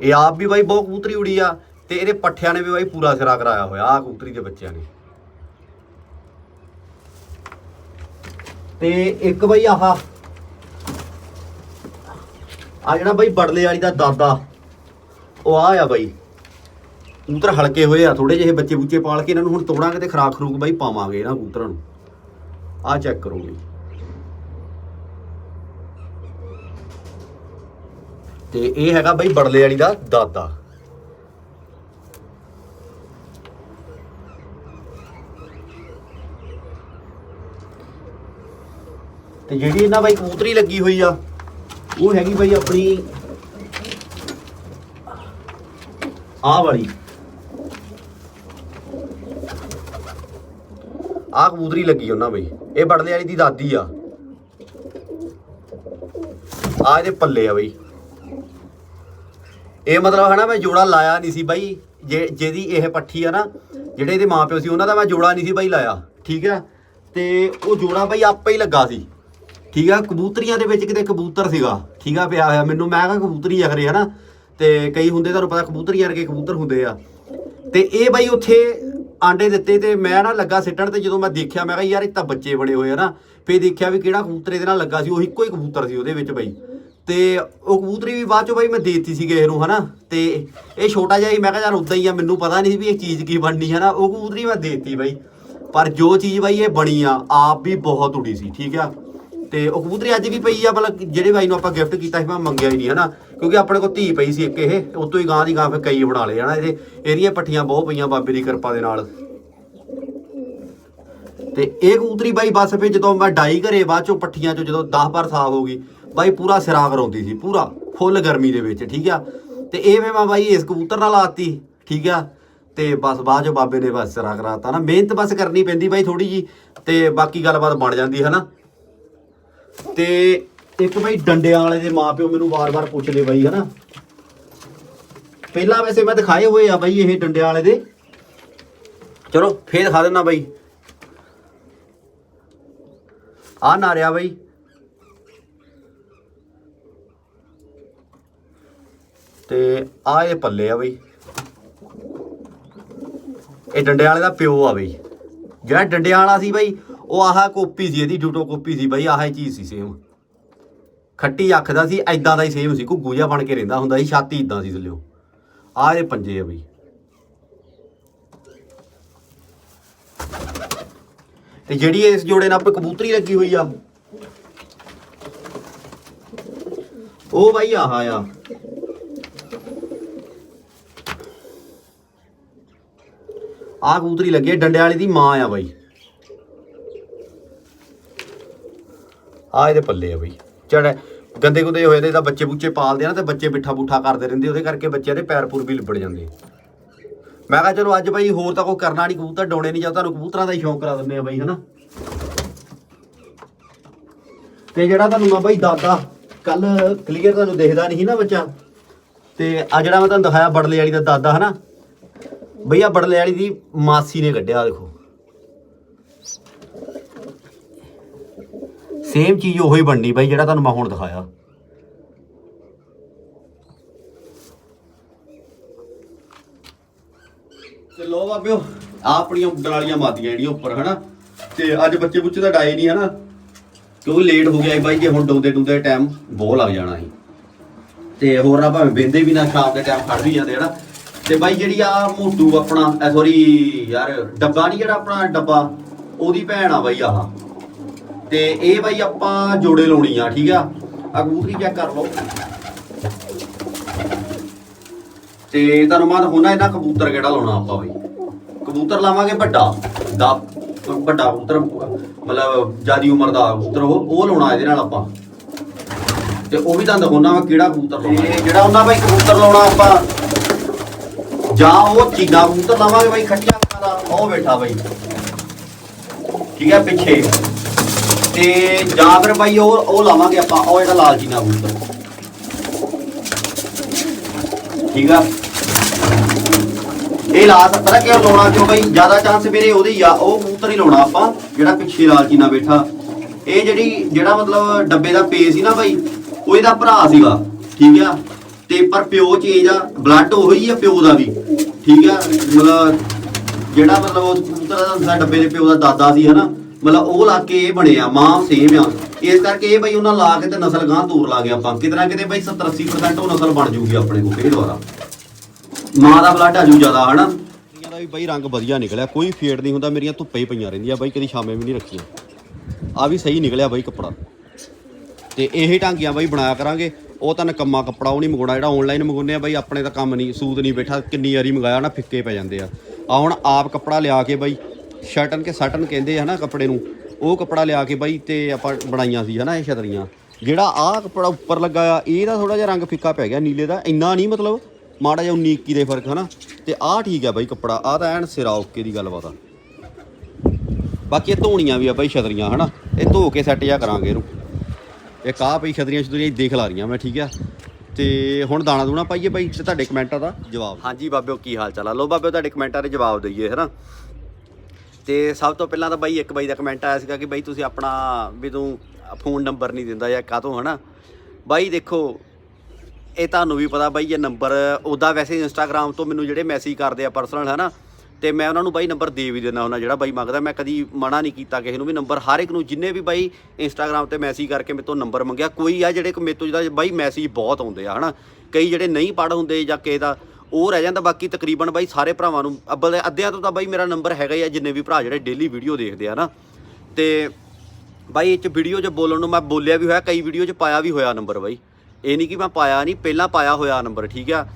Speaker 1: ਇਹ ਆਪ ਵੀ ਬਾਈ ਬਹੁਤ ਕਬੂਤਰੀ ਉੜੀ ਆ ਤੇ ਇਹਦੇ ਪੱਠਿਆਂ ਨੇ ਵੀ ਬਾਈ ਪੂਰਾ ਸਿਰਾ ਕਰਾਇਆ ਹੋਇਆ ਆ ਕਬੂਤਰੀ ਦੇ ਬੱਚਿਆਂ ਨੇ। ਤੇ ਇੱਕ ਬਾਈ ਆਹ ਆ ਜਿਹੜਾ ਬਾਈ ਬੜਲੇ ਵਾਲੀ ਦਾ ਦਾਦਾ, ਉਹ ਆ ਆ ਬਾਈ। ਕਬੂਤਰ ਹਲਕੇ ਹੋਏ ਆ ਥੋੜੇ ਜਿਹੇ ਬੱਚੇ ਬੁੱਚੇ ਪਾਲ ਕੇ ਇਹਨਾਂ ਨੂੰ ਹੁਣ ਤੋੜਾਂਗੇ ਤੇ ਖਰਾਕ ਖਰੂਕ ਬਾਈ ਪਾਵਾਂਗੇ ਇਹਨਾਂ ਕਬੂਤਰਾਂ ਨੂੰ। ਆ ਚੈੱਕ ਕਰੋ ਬਈ। ਤੇ ਇਹ ਹੈਗਾ ਬਈ ਬੜਲੇ ਵਾਲੀ ਦਾ ਦਾਦਾ। ਤੇ ਜਿਹੜੀ ਇਹਨਾਂ ਬਾਈ ਕਬੂਤਰੀ ਲੱਗੀ ਹੋਈ ਆ, ਉਹ ਹੈਗੀ ਬਾਈ ਆਪਣੀ ਆਹ ਵਾਲੀ। ਆਹ ਕਬੂਤਰੀ ਲੱਗੀ ਉਹਨਾਂ ਬਈ। ਇਹ ਬੜਲੇ ਵਾਲੀ ਦੀ ਦਾਦੀ ਆ। ਆ ਇਹਦੇ ਪੱਲੇ ਆ ਬਈ। ਇਹ ਮਤਲਬ ਹਨਾ ਮੈਂ ਜੋੜਾ ਲਾਇਆ ਨਹੀਂ ਸੀ ਬਾਈ, ਜੇ, ਜਿਹਦੀ ਇਹ ਪੱਠੀ ਆ ਨਾ, ਜਿਹੜੇ ਇਹਦੇ ਮਾਪਿਓ ਸੀ, ਉਹਨਾਂ ਦਾ ਮੈਂ ਜੋੜਾ ਨਹੀਂ ਸੀ ਬਾਈ ਲਾਇਆ, ਠੀਕ ਆ? ਤੇ ਉਹ ਜੋੜਾ ਬਾਈ ਆਪੇ ਹੀ ਲੱਗਾ ਸੀ, ਠੀਕ ਆ? ਕਬੂਤਰੀਆਂ ਦੇ ਵਿੱਚ ਕਿਤੇ ਕਬੂਤਰ ਸੀਗਾ, ਠੀਕ ਆ? ਪਿਆ ਹੋਇਆ ਮੈਨੂੰ, ਮੈਂ ਕਿਹਾ ਕਬੂਤਰੀ ਆ ਖਰੇ, ਹਨਾ? ਤੇ ਕਈ ਹੁੰਦੇ ਤੁਹਾਨੂੰ ਪਤਾ ਕਬੂਤਰੀਆਂ ਵਰਗੇ ਕਬੂਤਰ ਹੁੰਦੇ ਆ। ਤੇ ਇਹ ਬਾਈ ਉੱਥੇ ਆਂਡੇ ਦਿੱਤੇ ਤੇ ਮੈਂ ਨਾ ਲੱਗਾ ਸਿੱਟਣ ਤੇ ਜਦੋਂ ਮੈਂ ਦੇਖਿਆ, ਮੈਂ ਕਿਹਾ ਯਾਰ ਇਹ ਤਾਂ ਬੱਚੇ ਬਣੇ ਹੋਏ ਆ ਨਾ। ਫੇਰ ਦੇਖਿਆ ਵੀ ਕਿਹੜਾ ਕਬੂਤਰ ਇਹਦੇ ਨਾਲ ਲੱਗਾ ਸੀ, ਉਹ ਇੱਕੋ ਹੀ ਕਬੂਤਰ ਸੀ ਉਹਦੇ ਵਿੱਚ ਬਾਈ। ਤੇ ਉਹ ਕਬੂਤਰੀ ਵੀ ਬਾਅਦ ਚੋਂ ਬਾਈ ਮੈਂ ਦੇਤੀ ਸੀ ਕਿਸੇ ਨੂੰ ਹਨਾ? ਤੇ ਇਹ ਛੋਟਾ ਜਿਹਾ ਹੀ ਮੈਂ ਕਿਹਾ ਯਾਰ ਉਦਾਂ ਹੀ ਆ, ਮੈਨੂੰ ਪਤਾ ਨਹੀਂ ਸੀ ਵੀ ਇਹ ਚੀਜ਼ ਕੀ ਬਣਨੀ ਹੈ ਨਾ ਉਹ ਕਬੂਤਰੀ ਮੈਂ ਦੇਤੀ ਬਾਈ। ਪਰ ਜੋ ਚੀਜ਼ ਬਾਈ ਇਹ ਬਣੀ ਆ, ਆਪ ਵੀ ਬਹੁਤ ਉਡੀ ਸੀ, ਠੀਕ ਆ? ਤੇ ਉਹ ਕਬੂਤਰੀ ਅੱਜ ਵੀ ਪਈ ਆ, ਮਤਲਬ ਜਿਹੜੇ ਬਾਈ ਨੂੰ ਆਪਾਂ ਗਿਫਟ ਕੀਤਾ ਸੀ, ਮੈਂ ਮੰਗਿਆ ਹੀ ਨਹੀਂ, ਹਨਾ? ਕਿਉਂਕਿ ਆਪਣੇ ਕੋਲ ਧੀ ਪਈ ਸੀ ਇੱਕ ਇਹ, ਉਤੋਂ ਹੀ ਗਾਂ ਦੀ ਗਾਂ ਫਿਰ ਕਈ ਬਣਾ ਲਏ, ਹਨਾ? ਇਹਦੇ ਇਹਦੀਆਂ ਪੱਠੀਆਂ ਬਹੁਤ ਪਈਆਂ ਬਾਬੇ ਦੀ ਕਿਰਪਾ ਦੇ ਨਾਲ। ਤੇ ਇਹ ਕਬੂਤਰੀ ਬਾਈ ਬਸ ਫਿਰ ਜਦੋਂ ਮੈਂ ਡਾਈ ਘਰੇ, ਬਾਅਦ ਚੋਂ ਪੱਠੀਆਂ ਚੋਂ ਜਦੋਂ 10 ਵਾਰ ਸਾਫ਼ ਹੋ ਗਈ ਬਾਈ ਪੂਰਾ ਸਿਰਾ ਕਰਾਉਂਦੀ ਸੀ, ਪੂਰਾ, ਫੁੱਲ ਗਰਮੀ ਦੇ ਵਿੱਚ, ਠੀਕ ਆ? ਤੇ ਇਹ ਵੇ ਮੈਂ ਬਾਈ ਇਸ ਕਬੂਤਰ ਨਾਲ ਆਤੀ ਠੀਕ ਆ? ਤੇ ਬਸ ਬਾਅਦ ਚੋਂ ਬਾਬੇ ਨੇ ਬਸ ਸਿਰਾ ਕਰਾਤਾ ਨਾ। ਮਿਹਨਤ ਬਸ ਕਰਨੀ ਪੈਂਦੀ ਬਾਈ ਥੋੜੀ ਜੀ, ਤੇ ਬਾਕੀ ਗੱਲਬਾਤ ਬਣ ਜਾਂਦੀ ਹੈ ਨਾ ਤੇ ਇੱਕ ਬਾਈ ਡੰਡਿਆਂ ਵਾਲੇ ਦੇ ਮਾਪਿਓ ਮੈਨੂੰ ਵਾਰ-ਵਾਰ ਪੁੱਛਦੇ ਬਈ, ਹਨਾ? ਪਹਿਲਾਂ ਵੈਸੇ ਮੈਂ ਦਿਖਾਏ ਹੋਏ ਆ ਬਾਈ ਇਹ ਡੰਡਿਆਂ ਵਾਲੇ ਦੇ। ਚਲੋ, ਫੇਰ ਦਿਖਾ ਦਿੰਦਾ ਬਈ। ਆ ਰਿਹਾ ਬਾਈ। ਤੇ ਆ ਇਹ ਪੱਲੇ ਆ ਬਈ। ਇਹ ਡੰਡਿਆਂ ਵਾਲੇ ਦਾ ਪਿਓ ਆ ਬਈ। ਜਿਹੜਾ ਡੰਡਿਆਂ ਵਾਲਾ ਸੀ ਬਈ, ਉਹ ਆਹ ਕੋਪੀ ਸੀ, ਇਹਦੀ ਡੂਟੋ ਕੋਪੀ ਸੀ ਬਈ, ਆਹ ਹੀ ਚੀਜ਼ ਸੀ ਸੇਮ ਖੱਟੀ ਅੱਖ ਦਾ ਸੀ ਐਦਾਂ ਦਾ ਹੀ ਸੇਮ ਸੀ, ਘੁੱਗੂ ਜਿਹਾ ਬਣ ਕੇ ਰਹਿੰਦਾ ਹੁੰਦਾ ਸੀ, ਛਾਤੀ ਇਦਾਂ ਸੀ ਥੱਲਿਓ ਆਹ ਇਹ ਪੰਜੇ ਆ ਬਈ। ਤੇ ਜਿਹੜੀ ਇਸ ਜੋੜੇ ਨਾਲ ਕਬੂਤਰੀ ਲੱਗੀ ਹੋਈ ਆ, ਉਹ ਬਾਈ ਆਹ ਆ। ਆਹ ਕਬੂਤਰੀ ਲੱਗੀ ਹੈ ਡੰਡੇ ਵਾਲੀ ਦੀ ਮਾਂ ਆ ਬਾਈ। ਆ ਇਹਦੇ ਪੱਲੇ ਆ ਬਾਈ। ਚੜ ਗੰਦੇ ਗੁੰਦੇ ਹੋਏ ਤੇ ਤਾਂ ਬੱਚੇ ਬੁੱਚੇ ਪਾਲਦੇ ਆ ਨਾ ਤੇ ਬੱਚੇ ਬਿੱਠਾ ਬੁੱਠਾ ਕਰਦੇ ਰਹਿੰਦੇ ਉਹਦੇ ਕਰਕੇ ਬੱਚਿਆਂ ਦੇ ਪੈਰ ਪੂਰ ਵੀ ਲਿਬੜ ਜਾਂਦੇ ਮੈਂ ਕਿਹਾ ਚਲੋ ਅੱਜ ਬਾਈ ਹੋਰ ਤਾਂ ਕੋਈ ਕਰਨਾ ਨਹੀਂ ਕਬੂਤਰ ਡੋਣੇ ਨਹੀਂ ਜਾਂ ਤੁਹਾਨੂੰ ਕਬੂਤਰਾਂ ਦਾ ਹੀ ਸ਼ੌਂਕ ਕਰਾ ਦਿੰਦੇ ਆ ਬਾਈ, ਹਨਾ? ਤੇ ਜਿਹੜਾ ਤੁਹਾਨੂੰ ਮੈਂ ਬਾਈ ਦਾਦਾ ਕੱਲ ਕਲੀਅਰ ਤੁਹਾਨੂੰ ਦਿਖਦਾ ਨਹੀਂ ਸੀ ਨਾ ਬੱਚਾ। ਤੇ ਆ ਜਿਹੜਾ ਮੈਂ ਤੁਹਾਨੂੰ ਦਿਖਾਇਆ, ਬੜਲੇ ਵਾਲੀ ਦਾ ਦਾਦਾ, ਹਨਾ? ਬਈ ਆ ਬੜਲੇ ਵਾਲੀ ਦੀ ਮਾਸੀ ਨੇ ਕੱਢਿਆ ਦੇਖੋ। ਸੇਮ ਚੀਜ਼ ਉਹੀ ਬਣਨੀ ਬਾਈ ਜਿਹੜਾ ਤੁਹਾਨੂੰ ਮੈਂ ਹੁਣ ਦਿਖਾਇਆ। ਤੇ ਲੋ ਬਾਬਿਓ ਆ ਆਪਣੀਆਂ ਉੱਡਣ ਵਾਲੀਆਂ ਮਾਦੀਆਂ ਜਿਹੜੀਆਂ ਉੱਪਰ, ਹਨਾ? ਤੇ ਅੱਜ ਬੱਚੇ ਬੁੱਚੇ ਦਾ ਡਾਏ ਨਹੀਂ ਹਨਾ ਕਿਉਂਕਿ ਲੇਟ ਹੋ ਗਿਆ ਸੀ ਬਾਈ, ਜੇ ਹੁਣ ਡੋਂਦੇ ਡੁੰਦੇ ਟਾਈਮ ਬਹੁਤ ਲੱਗ ਜਾਣਾ ਸੀ। ਤੇ ਹੋਰ ਨਾ ਭਾਵੇਂ ਬਹਿੰਦੇ ਵੀ ਨਾ ਸ਼ਾਮ ਦੇ ਟਾਈਮ ਖੜ ਵੀ ਜਾਂਦੇ, ਹਨਾ? ਤੇ ਬਾਈ ਜਿਹੜੀ ਆ ਮੋਟੂ ਆਪਣਾ ਸੌਰੀ ਯਾਰ, ਡੱਬਾ ਨਹੀਂ ਜਿਹੜਾ ਆਪਣਾ ਡੱਬਾ, ਉਹਦੀ ਭੈਣ ਆ ਬਾਈ ਆਹ। ਤੇ ਇਹ ਬਾਈ ਆਪਾਂ ਜੋੜੇ ਲਾਉਣੀ ਆ, ਠੀਕ ਆ? ਆ ਕਬੂਤਰੀ ਚੈੱਕ ਕਰ ਲਓ। ਤੇ ਤੁਹਾਨੂੰ ਮੈਂ ਹੁਣਾ ਇਹਨਾਂ ਕਬੂਤਰ ਕਿਹੜਾ ਲਾਉਣਾ ਆਪਾਂ ਬਾਈ? ਕਬੂਤਰ ਲਾਵਾਂਗੇ ਵੱਡਾ। ਦਾ, ਵੱਡਾ ਕਬੂਤਰ ਮਤਲਬ ਜਿਆਦੀ ਉਮਰ ਦਾ ਕਬੂਤਰ ਉਹ ਲਾਉਣਾ ਇਹਦੇ ਨਾਲ ਆਪਾਂ। ਤੇ ਉਹ ਵੀ ਤੁਹਾਨੂੰ ਦਿਖਾਉਣਾ ਵਾ ਕਿਹੜਾ ਕਬੂਤਰ ਲਾਉਣਾ। ਜਿਹੜਾ ਉਹਨਾਂ ਬਾਈ ਕਬੂਤਰ ਲਾਉਣਾ ਆਪਾਂ ਜਾਂ ਉਹ ਚੀਨਾ ਕਬੂਤਰ ਲਾਵਾਂਗੇ ਬਾਈ, ਖੱਟੀਆਂ ਅੱਖਾਂ ਦਾ, ਉਹ ਬੈਠਾ ਬਾਈ। ਠੀਕ ਹੈ, ਪਿੱਛੇ। ਤੇ ਜਾਂ ਫਿਰ ਬਾਈ, ਉਹ ਉਹ ਲਾਵਾਂਗੇ ਆਪਾਂ, ਉਹ ਜਿਹੜਾ ਲਾਲ ਚੀਨਾ ਕਬੂਤਰ ਠੀਕ ਆ। ਇਹ ਲਾ ਪਤਾ ਕਿਉਂ ਲਾਉਣਾ, ਕਿਉਂ ਬਈ? ਜ਼ਿਆਦਾ ਚਾਂਸ ਮੇਰੇ ਉਹਦੇ ਆ, ਉਹ ਕਬੂਤਰ ਹੀ ਲਾਉਣਾ ਆਪਾਂ, ਜਿਹੜਾ ਪਿੱਛੇ ਲਾਲਚੀਨਾ ਬੈਠਾ। ਇਹ ਜਿਹੜੀ, ਜਿਹੜਾ ਮਤਲਬ ਡੱਬੇ ਦਾ ਪੇ ਸੀ ਨਾ ਬਈ, ਉਹ ਇਹਦਾ ਭਰਾ ਸੀਗਾ। ਠੀਕ ਆ। ਤੇ ਪਰ ਪਿਓ ਚੇਂਜ ਆ ਬਲੱਡ ਉਹੀ ਆ ਪਿਓ ਦਾ ਵੀ, ਠੀਕ ਆ? ਮਤਲਬ ਜਿਹੜਾ ਮਤਲਬ ਉਸ ਕਬੂਤਰ ਦਾ ਡੱਬੇ ਦੇ ਪਿਓ ਦਾ ਦਾਦਾ ਸੀ, ਹਨਾ? ਮਤਲਬ ਉਹ ਲਾ ਕੇ ਇਹ ਬਣਿਆ ਮਾਂ ਸੇਮ ਆ। ਇਸ ਕਰਕੇ ਇਹ ਬਈ ਉਹਨਾਂ ਲਾ ਕੇ ਤੇ ਨਸਲ ਗਾਂ ਤੋਰ ਲਾ ਗਿਆ ਆਪਾਂ। ਕਿਤੇ ਕਿਤੇ ਬਈ 70 80% ਉਹ ਨਸਲ ਬਣ ਜੂਗੀ ਆਪਣੇ ਕੋਲ, ਫੇਰ ਦੁਬਾਰਾ। ਮਾਂ ਦਾ ਬਲੱਡ ਆਜੂ ਜ਼ਿਆਦਾ, ਹਨਾ? ਦਾ ਵੀ ਬਈ ਰੰਗ ਵਧੀਆ ਨਿਕਲਿਆ, ਕੋਈ ਫੇਡ ਨਹੀਂ ਹੁੰਦਾ, ਮੇਰੀਆਂ ਧੁੱਪੇ ਹੀ ਪਈਆਂ ਰਹਿੰਦੀਆਂ, ਬਈ ਕਦੀ ਸ਼ਾਮੇ ਵੀ ਨਹੀਂ ਰੱਖੀਆਂ। ਆ ਵੀ ਸਹੀ ਨਿਕਲਿਆ ਬਈ ਕੱਪੜਾ। ਤੇ ਇਹ ਟਾਂਗੀਆਂ ਬਈ ਬਣਾਇਆ ਕਰਾਂਗੇ। ਉਹ ਤਾਂ ਨਕੰਮਾ ਕੱਪੜਾ ਉਹ ਨਹੀਂ ਮੰਗਾਉਣਾ, ਜਿਹੜਾ ਆਨਲਾਈਨ ਮੰਗਾਉਂਦੇ ਆ ਬਾਈ, ਆਪਣੇ ਤਾਂ ਕੰਮ ਨਹੀਂ, ਸੂਤ ਨਹੀਂ ਬੈਠਾ, ਕਿੰਨੀ ਵਾਰੀ ਮੰਗਾਇਆ ਨਾ, ਫਿੱਕੇ ਪੈ ਜਾਂਦੇ ਆ। ਆ ਹੁਣ ਆਪ ਕੱਪੜਾ ਲਿਆ ਕੇ ਬਾਈ ਸ਼ਟਨ ਕੇ ਸਟਨ ਕਹਿੰਦੇ ਆ ਨਾ ਕੱਪੜੇ ਨੂੰ, ਉਹ ਕੱਪੜਾ ਲਿਆ ਕੇ ਬਾਈ ਤੇ ਆਪਾਂ ਬਣਾਈਆਂ ਸੀ ਹਨਾ ਇਹ ਛਤਰੀਆਂ। ਜਿਹੜਾ ਆਹ ਕੱਪੜਾ ਉੱਪਰ ਲੱਗਾ ਆ, ਇਹਦਾ ਥੋੜਾ ਜਿਹਾ ਰੰਗ ਫਿੱਕਾ ਪੈ ਗਿਆ, ਨੀਲੇ ਦਾ, ਇੰਨਾ ਨਹੀਂ ਮਤਲਬ, ਮਾੜਾ ਜਿਹਾ 19 21 ਦੇ ਫ਼ਰਕ ਹਨਾ। ਤੇ ਆਹ ਠੀਕ ਆ ਬਾਈ ਕੱਪੜਾ, ਆਹ ਤਾਂ ਐਨ ਸਿਰਾ ਓਕੇ ਦੀ ਗੱਲਬਾਤ ਆ ਬਾਕੀ ਇਹ ਧੋਣੀਆਂ ਵੀ ਆ ਬਾਈ ਛਤਰੀਆਂ ਹਨਾ, ਇਹ ਧੋ ਕੇ ਸੈੱਟ ਜਾ ਕਰਾਂਗੇ ਇਹਨੂੰ। ਇੱਕ ਆਹ ਪਈ ਛਤਰੀਆਂ ਛਤਰੀਆਂ ਦੇਖ ਲਾ ਰਹੀਆਂ ਮੈਂ, ਠੀਕ ਆ? ਤੇ ਹੁਣ ਦਾਣਾ ਦੂਣਾ ਪਾਈਏ ਬਾਈ ਤੇ ਤੁਹਾਡੇ ਕਮੈਂਟਾਂ ਦਾ ਜਵਾਬ ਹਾਂਜੀ ਬਾਬਿਓ, ਕੀ ਹਾਲ ਚਾਲ ਆ? ਲੋ ਬਾਬਿਓ, ਤੁਹਾਡੇ ਕਮੈਂਟਾਂ ਦੇ ਜਵਾਬ ਦਈਏ ਹਨਾ ਤੇ ਸਭ ਤੋਂ ਪਹਿਲਾਂ ਤਾਂ ਬਾਈ, ਇੱਕ ਬਾਈ ਦਾ ਕਮੈਂਟ ਆਇਆ ਸੀਗਾ ਕਿ ਬਾਈ ਤੁਸੀਂ ਆਪਣਾ ਵੀ ਤੂੰ ਫੋਨ ਨੰਬਰ ਨਹੀਂ ਦਿੰਦਾ ਜਾਂ ਕਾਹਤੋਂ ਹਨਾ ਬਾਈ ਦੇਖੋ, ਇਹ ਤੁਹਾਨੂੰ ਵੀ ਪਤਾ ਬਾਈ, ਇਹ ਨੰਬਰ ਉਹਦਾ ਵੈਸੇ ਇੰਸਟਾਗ੍ਰam ਤੋਂ ਮੈਨੂੰ ਜਿਹੜੇ ਮੈਸੇਜ ਕਰਦੇ ਆ ਪਰਸਨਲ ਹਨਾ ਤੇ ਮੈਂ ਉਹਨਾਂ ਨੂੰ ਬਾਈ ਨੰਬਰ ਦੇ ਵੀ ਦਿੰਦਾ ਹੁੰਦਾ ਜਿਹੜਾ ਬਾਈ ਮੰਗਦਾ। ਮੈਂ ਕਦੀ ਮਨਾ ਨਹੀਂ ਕੀਤਾ ਕਿਸੇ ਨੂੰ ਵੀ ਨੰਬਰ। ਹਰ ਇੱਕ ਨੂੰ ਜਿੰਨੇ ਵੀ ਬਾਈ ਇੰਸਟਾਗ੍ਰam ਤੇ ਮੈਸੇਜ ਕਰਕੇ ਮੇਰੇ ਤੋਂ ਨੰਬਰ ਮੰਗਿਆ, ਕੋਈ ਆ ਜਿਹੜੇ ਮੇਰੇ ਤੋਂ ਜਿਹੜਾ ਬਾਈ ਮੈਸੇਜ ਬਹੁਤ ਆਉਂਦੇ ਆ, ਹਨਾ? ਕਈ ਜਿਹੜੇ ਨਹੀਂ ਪੜ੍ਹ ਹੁੰਦੇ ਜਾਂ ਕਿਸੇ ਦਾ, ਉਹ ਰਹਿ ਜਾਂਦਾ। ਬਾਕੀ ਤਕਰੀਬਨ ਬਾਈ ਸਾਰੇ ਭਰਾਵਾਂ ਨੂੰ ਅੱਬਲ ਅੱਧਿਆਂ ਤੋਂ ਤਾਂ ਬਾਈ ਮੇਰਾ ਨੰਬਰ ਹੈਗਾ ਹੀ ਆ, ਜਿੰਨੇ ਵੀ ਭਰਾ ਜਿਹੜੇ ਡੇਲੀ ਵੀਡੀਓ ਦੇਖਦੇ ਆ ਨਾ ਤੇ ਬਾਈ ਇਹ ਚ ਵੀਡੀਓ 'ਚ ਬੋਲਣ ਨੂੰ ਮੈਂ ਬੋਲਿਆ ਵੀ ਹੋਇਆ, ਕਈ ਵੀਡੀਓ 'ਚ ਪਾਇਆ ਵੀ ਹੋਇਆ ਨੰਬਰ ਬਾਈ। ਇਹ ਨਹੀਂ ਕਿ ਮੈਂ ਪਾਇਆ ਨਹੀਂ, ਪਹਿਲਾਂ ਪਾਇਆ ਹੋਇਆ ਨੰਬਰ, ਠੀਕ ਆ?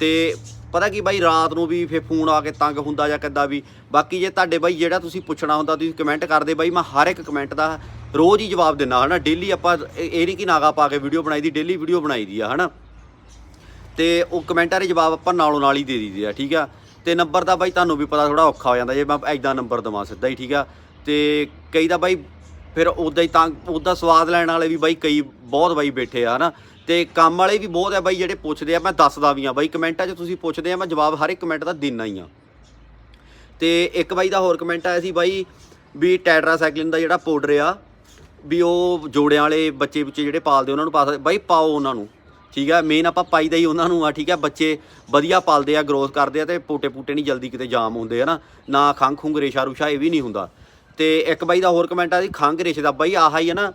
Speaker 1: ਤੇ ਪਤਾ ਕੀ ਬਾਈ, ਰਾਤ ਨੂੰ ਵੀ ਫੇ ਫੋਨ ਆ ਕੇ ਤੰਗ ਹੁੰਦਾ ਜਾਂ ਕਿੱਦਾਂ ਵੀ। ਬਾਕੀ ਜੇ ਤੁਹਾਡੇ ਬਾਈ ਜਿਹੜਾ ਤੁਸੀਂ ਪੁੱਛਣਾ ਹੁੰਦਾ, ਤੁਸੀਂ ਕਮੈਂਟ ਕਰਦੇ ਬਾਈ, ਮੈਂ ਹਰ ਇੱਕ ਕਮੈਂਟ ਦਾ ਰੋਜ਼ ਹੀ ਜਵਾਬ ਦਿੰਦਾ, ਹਨਾ? ਡੇਲੀ ਆਪਾਂ ਇਹ ਨਹੀਂ ਕਿ ਨਾਗਾ ਪਾ ਕੇ ਵੀਡੀਓ ਬਣਾਈ ਦੀ ਡੇਲੀ ਵੀਡੀਓ ਬਣਾਈ ਦੀ ਆ, ਹਨਾ? ਤੇ ਉਹ ਕਮੈਂਟਾਂ ਦੇ ਜਵਾਬ ਆਪਾਂ ਨਾਲੋਂ ਨਾਲ ਹੀ ਦੇ ਦਿੰਦੇ ਆ, ਠੀਕ ਆ? ਤੇ ਨੰਬਰ ਦਾ ਬਾਈ ਤੁਹਾਨੂੰ ਵੀ ਪਤਾ ਥੋੜਾ ਔਖਾ ਹੋ ਜਾਂਦਾ, ਜੇ ਮੈਂ ਐਦਾਂ ਨੰਬਰ ਦਵਾਂ ਸਿੱਧਾ ਹੀ, ਠੀਕ ਆ? ਤੇ ਕਈ ਦਾ ਬਾਈ ਫਿਰ ਉਦਾਂ ਹੀ ਤਾਂ ਉਦਾਂ ਸਵਾਦ ਲੈਣ ਵਾਲੇ ਵੀ ਬਾਈ ਕਈ ਬਹੁਤ ਬਾਈ ਬੈਠੇ ਆ, ਹਨਾ? ਤੇ ਕੰਮ ਵਾਲੇ ਵੀ ਬਹੁਤ ਆ ਬਾਈ, ਜਿਹੜੇ ਪੁੱਛਦੇ ਆ, ਮੈਂ ਦੱਸਦਾ ਵੀ ਆ ਬਾਈ, ਕਮੈਂਟਾਂ 'ਚ ਤੁਸੀਂ ਪੁੱਛਦੇ ਆ, ਮੈਂ ਜਵਾਬ ਹਰ ਇੱਕ ਕਮੈਂਟ ਦਾ ਦਿੰਨਾ ਹੀ ਆ ਤੇ ਇੱਕ ਬਾਈ ਦਾ ਹੋਰ ਕਮੈਂਟ ਆਇਆ ਸੀ ਬਾਈ ਵੀ ਟੈਟਰਾਸਾਈਕਲਿਨ ਦਾ ਜਿਹੜਾ ਪਾਊਡਰ ਆ, ਵੀ ਉਹ ਜੋੜਿਆਂ ਵਾਲੇ ਬੱਚੇ ਵਿੱਚ ਜਿਹੜੇ ਪਾਲਦੇ, ਉਹਨਾਂ ਨੂੰ ਪਾ ਸਕਦੇ। ਬਾਈ ਪਾਓ ਉਹਨਾਂ ਨੂੰ, ਠੀਕ ਆ? ਮੇਨ ਆਪਾਂ ਪਾਈਦਾ ਹੀ ਉਹਨਾਂ ਨੂੰ ਆ, ਠੀਕ ਆ? ਬੱਚੇ ਵਧੀਆ ਪਾਲਦੇ ਆ ਗਰੋਥ ਕਰਦੇ ਆ ਤੇ ਪੋਟੇ ਪੂਟੇ ਨਹੀਂ ਜਲਦੀ ਕਿਤੇ ਜਾਮ ਹੁੰਦੇ ਆ ਨਾ ਖੰਘ ਖੁੰਗ ਰੇਸ਼ਾ ਰੁਸ਼ਾ ਇਹ ਵੀ ਨਹੀਂ ਹੁੰਦਾ। ਤੇ ਇੱਕ ਬਾਈ ਦਾ ਹੋਰ ਕਮੈਂਟ ਆ ਸੀ ਖੰਘ ਰੇਸ਼ੇ ਦਾ। ਬਾਈ ਆਹ ਹੀ ਆ ਨਾ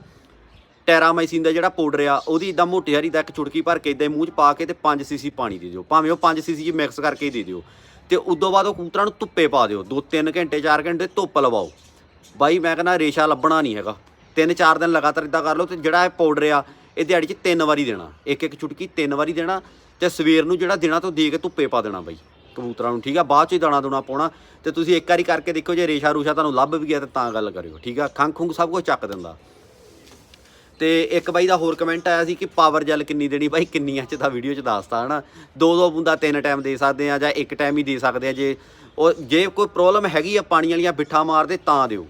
Speaker 1: ਟੈਰਾਮਾਈਸਿਨ ਦਾ ਜਿਹੜਾ ਪਾਊਡਰ ਆ, ਉਹਦੀ ਇਦਾਂ ਮੋਟੀ ਹਰੀ ਦਾ ਇੱਕ ਚੁਟਕੀ ਭਰ ਕੇ ਇਦਾਂ ਮੂੰਹ 'ਚ ਪਾ ਕੇ ਤੇ 5 ਸੀਸੀ ਪਾਣੀ ਦੇ ਦਿਓ। ਭਾਵੇਂ ਉਹ 5 ਸੀਸੀ 'ਚ ਮਿਕਸ ਕਰਕੇ ਹੀ ਦੇ ਦਿਓ। ਤੇ ਉਦੋਂ ਬਾਅਦ ਉਹ ਕਬੂਤਰਾਂ ਨੂੰ ਧੁੱਪੇ ਪਾ ਦਿਓ। 2-3 ਘੰਟੇ 4 ਘੰਟੇ ਧੁੱਪ ਲਵਾਓ। ਬਾਈ, ਮੈਂ ਕਹਿੰਦਾ ਰੇਸ਼ਾ ਲੱਭਣਾ ਨਹੀਂ ਹੈਗਾ। 3-4 ਦਿਨ ਲਗਾਤਾਰ ਇਦਾਂ ਕਰ ਲਓ ਤੇ ਜਿਹੜਾ ਇਹ ਪਾਊਡਰ ਆ, ਇਹ ਦਿਹਾੜੀ 'ਚ ਤਿੰਨ ਵਾਰੀ ਦੇਣਾ। ਇੱਕ ਇੱਕ ਚੁਟਕੀ ਤਿੰਨ ਵਾਰੀ ਦੇਣਾ ਤੇ ਸਵੇਰ ਨੂੰ ਜਿਹੜਾ ਦੇਣਾ ਤੋਂ ਦੇ ਕੇ ਧੁੱਪੇ ਪਾ ਦੇਣਾ ਬਾਈ, ਕਬੂਤਰਾਂ ਨੂੰ, ਠੀਕ ਆ? ਬਾਅਦ 'ਚ ਹੀ ਦਾਣਾ ਦੂਣਾ ਪਾਉਣਾ। ਤੇ ਤੁਸੀਂ ਇੱਕ ਵਾਰੀ ਕਰਕੇ ਦੇਖੋ ਜੇ ਰੇਸ਼ਾ ਰੂਸ਼ਾ ਤੁਹਾਨੂੰ ਲੱਭ ਵੀ ਗਿਆ ਤੇ ਤਾਂ ਗੱਲ ਕਰਿਓ, ਠੀਕ ਆ? ਖੰਘ ਖੁੰਘ ਸਭ ਕੁਝ ਚੱਕ ਦਿੰਦਾ। ਤੇ ਇੱਕ ਬਾਈ ਦਾ ਹੋਰ ਕਮੈਂਟ ਆਇਆ ਸੀ ਕਿ ਪਾਵਰ ਜੈਲ ਕਿੰਨੀ ਦੇਣੀ ਬਾਈ? ਕਿੰਨੀਆਂ ਚ ਤਾਂ ਵੀਡੀਓ ਚ ਦੱਸਤਾ, ਹਨਾ? ਦੋ ਦੋ ਬੂੰਦਾ ਤਿੰਨ ਟਾਈਮ ਦੇ ਸਕਦੇ ਆ ਜਾਂ ਇੱਕ ਟਾਈਮ ਹੀ ਦੇ ਸਕਦੇ ਆ ਜੇ ਉਹ, ਜੇ ਕੋਈ ਪ੍ਰੋਬਲਮ ਹੈਗੀ ਆ ਪਾਣੀ ਵਾਲੀਆਂ ਬਿੱਠਾ ਮਾਰਦੇ ਤਾਂ ਦਿਓ,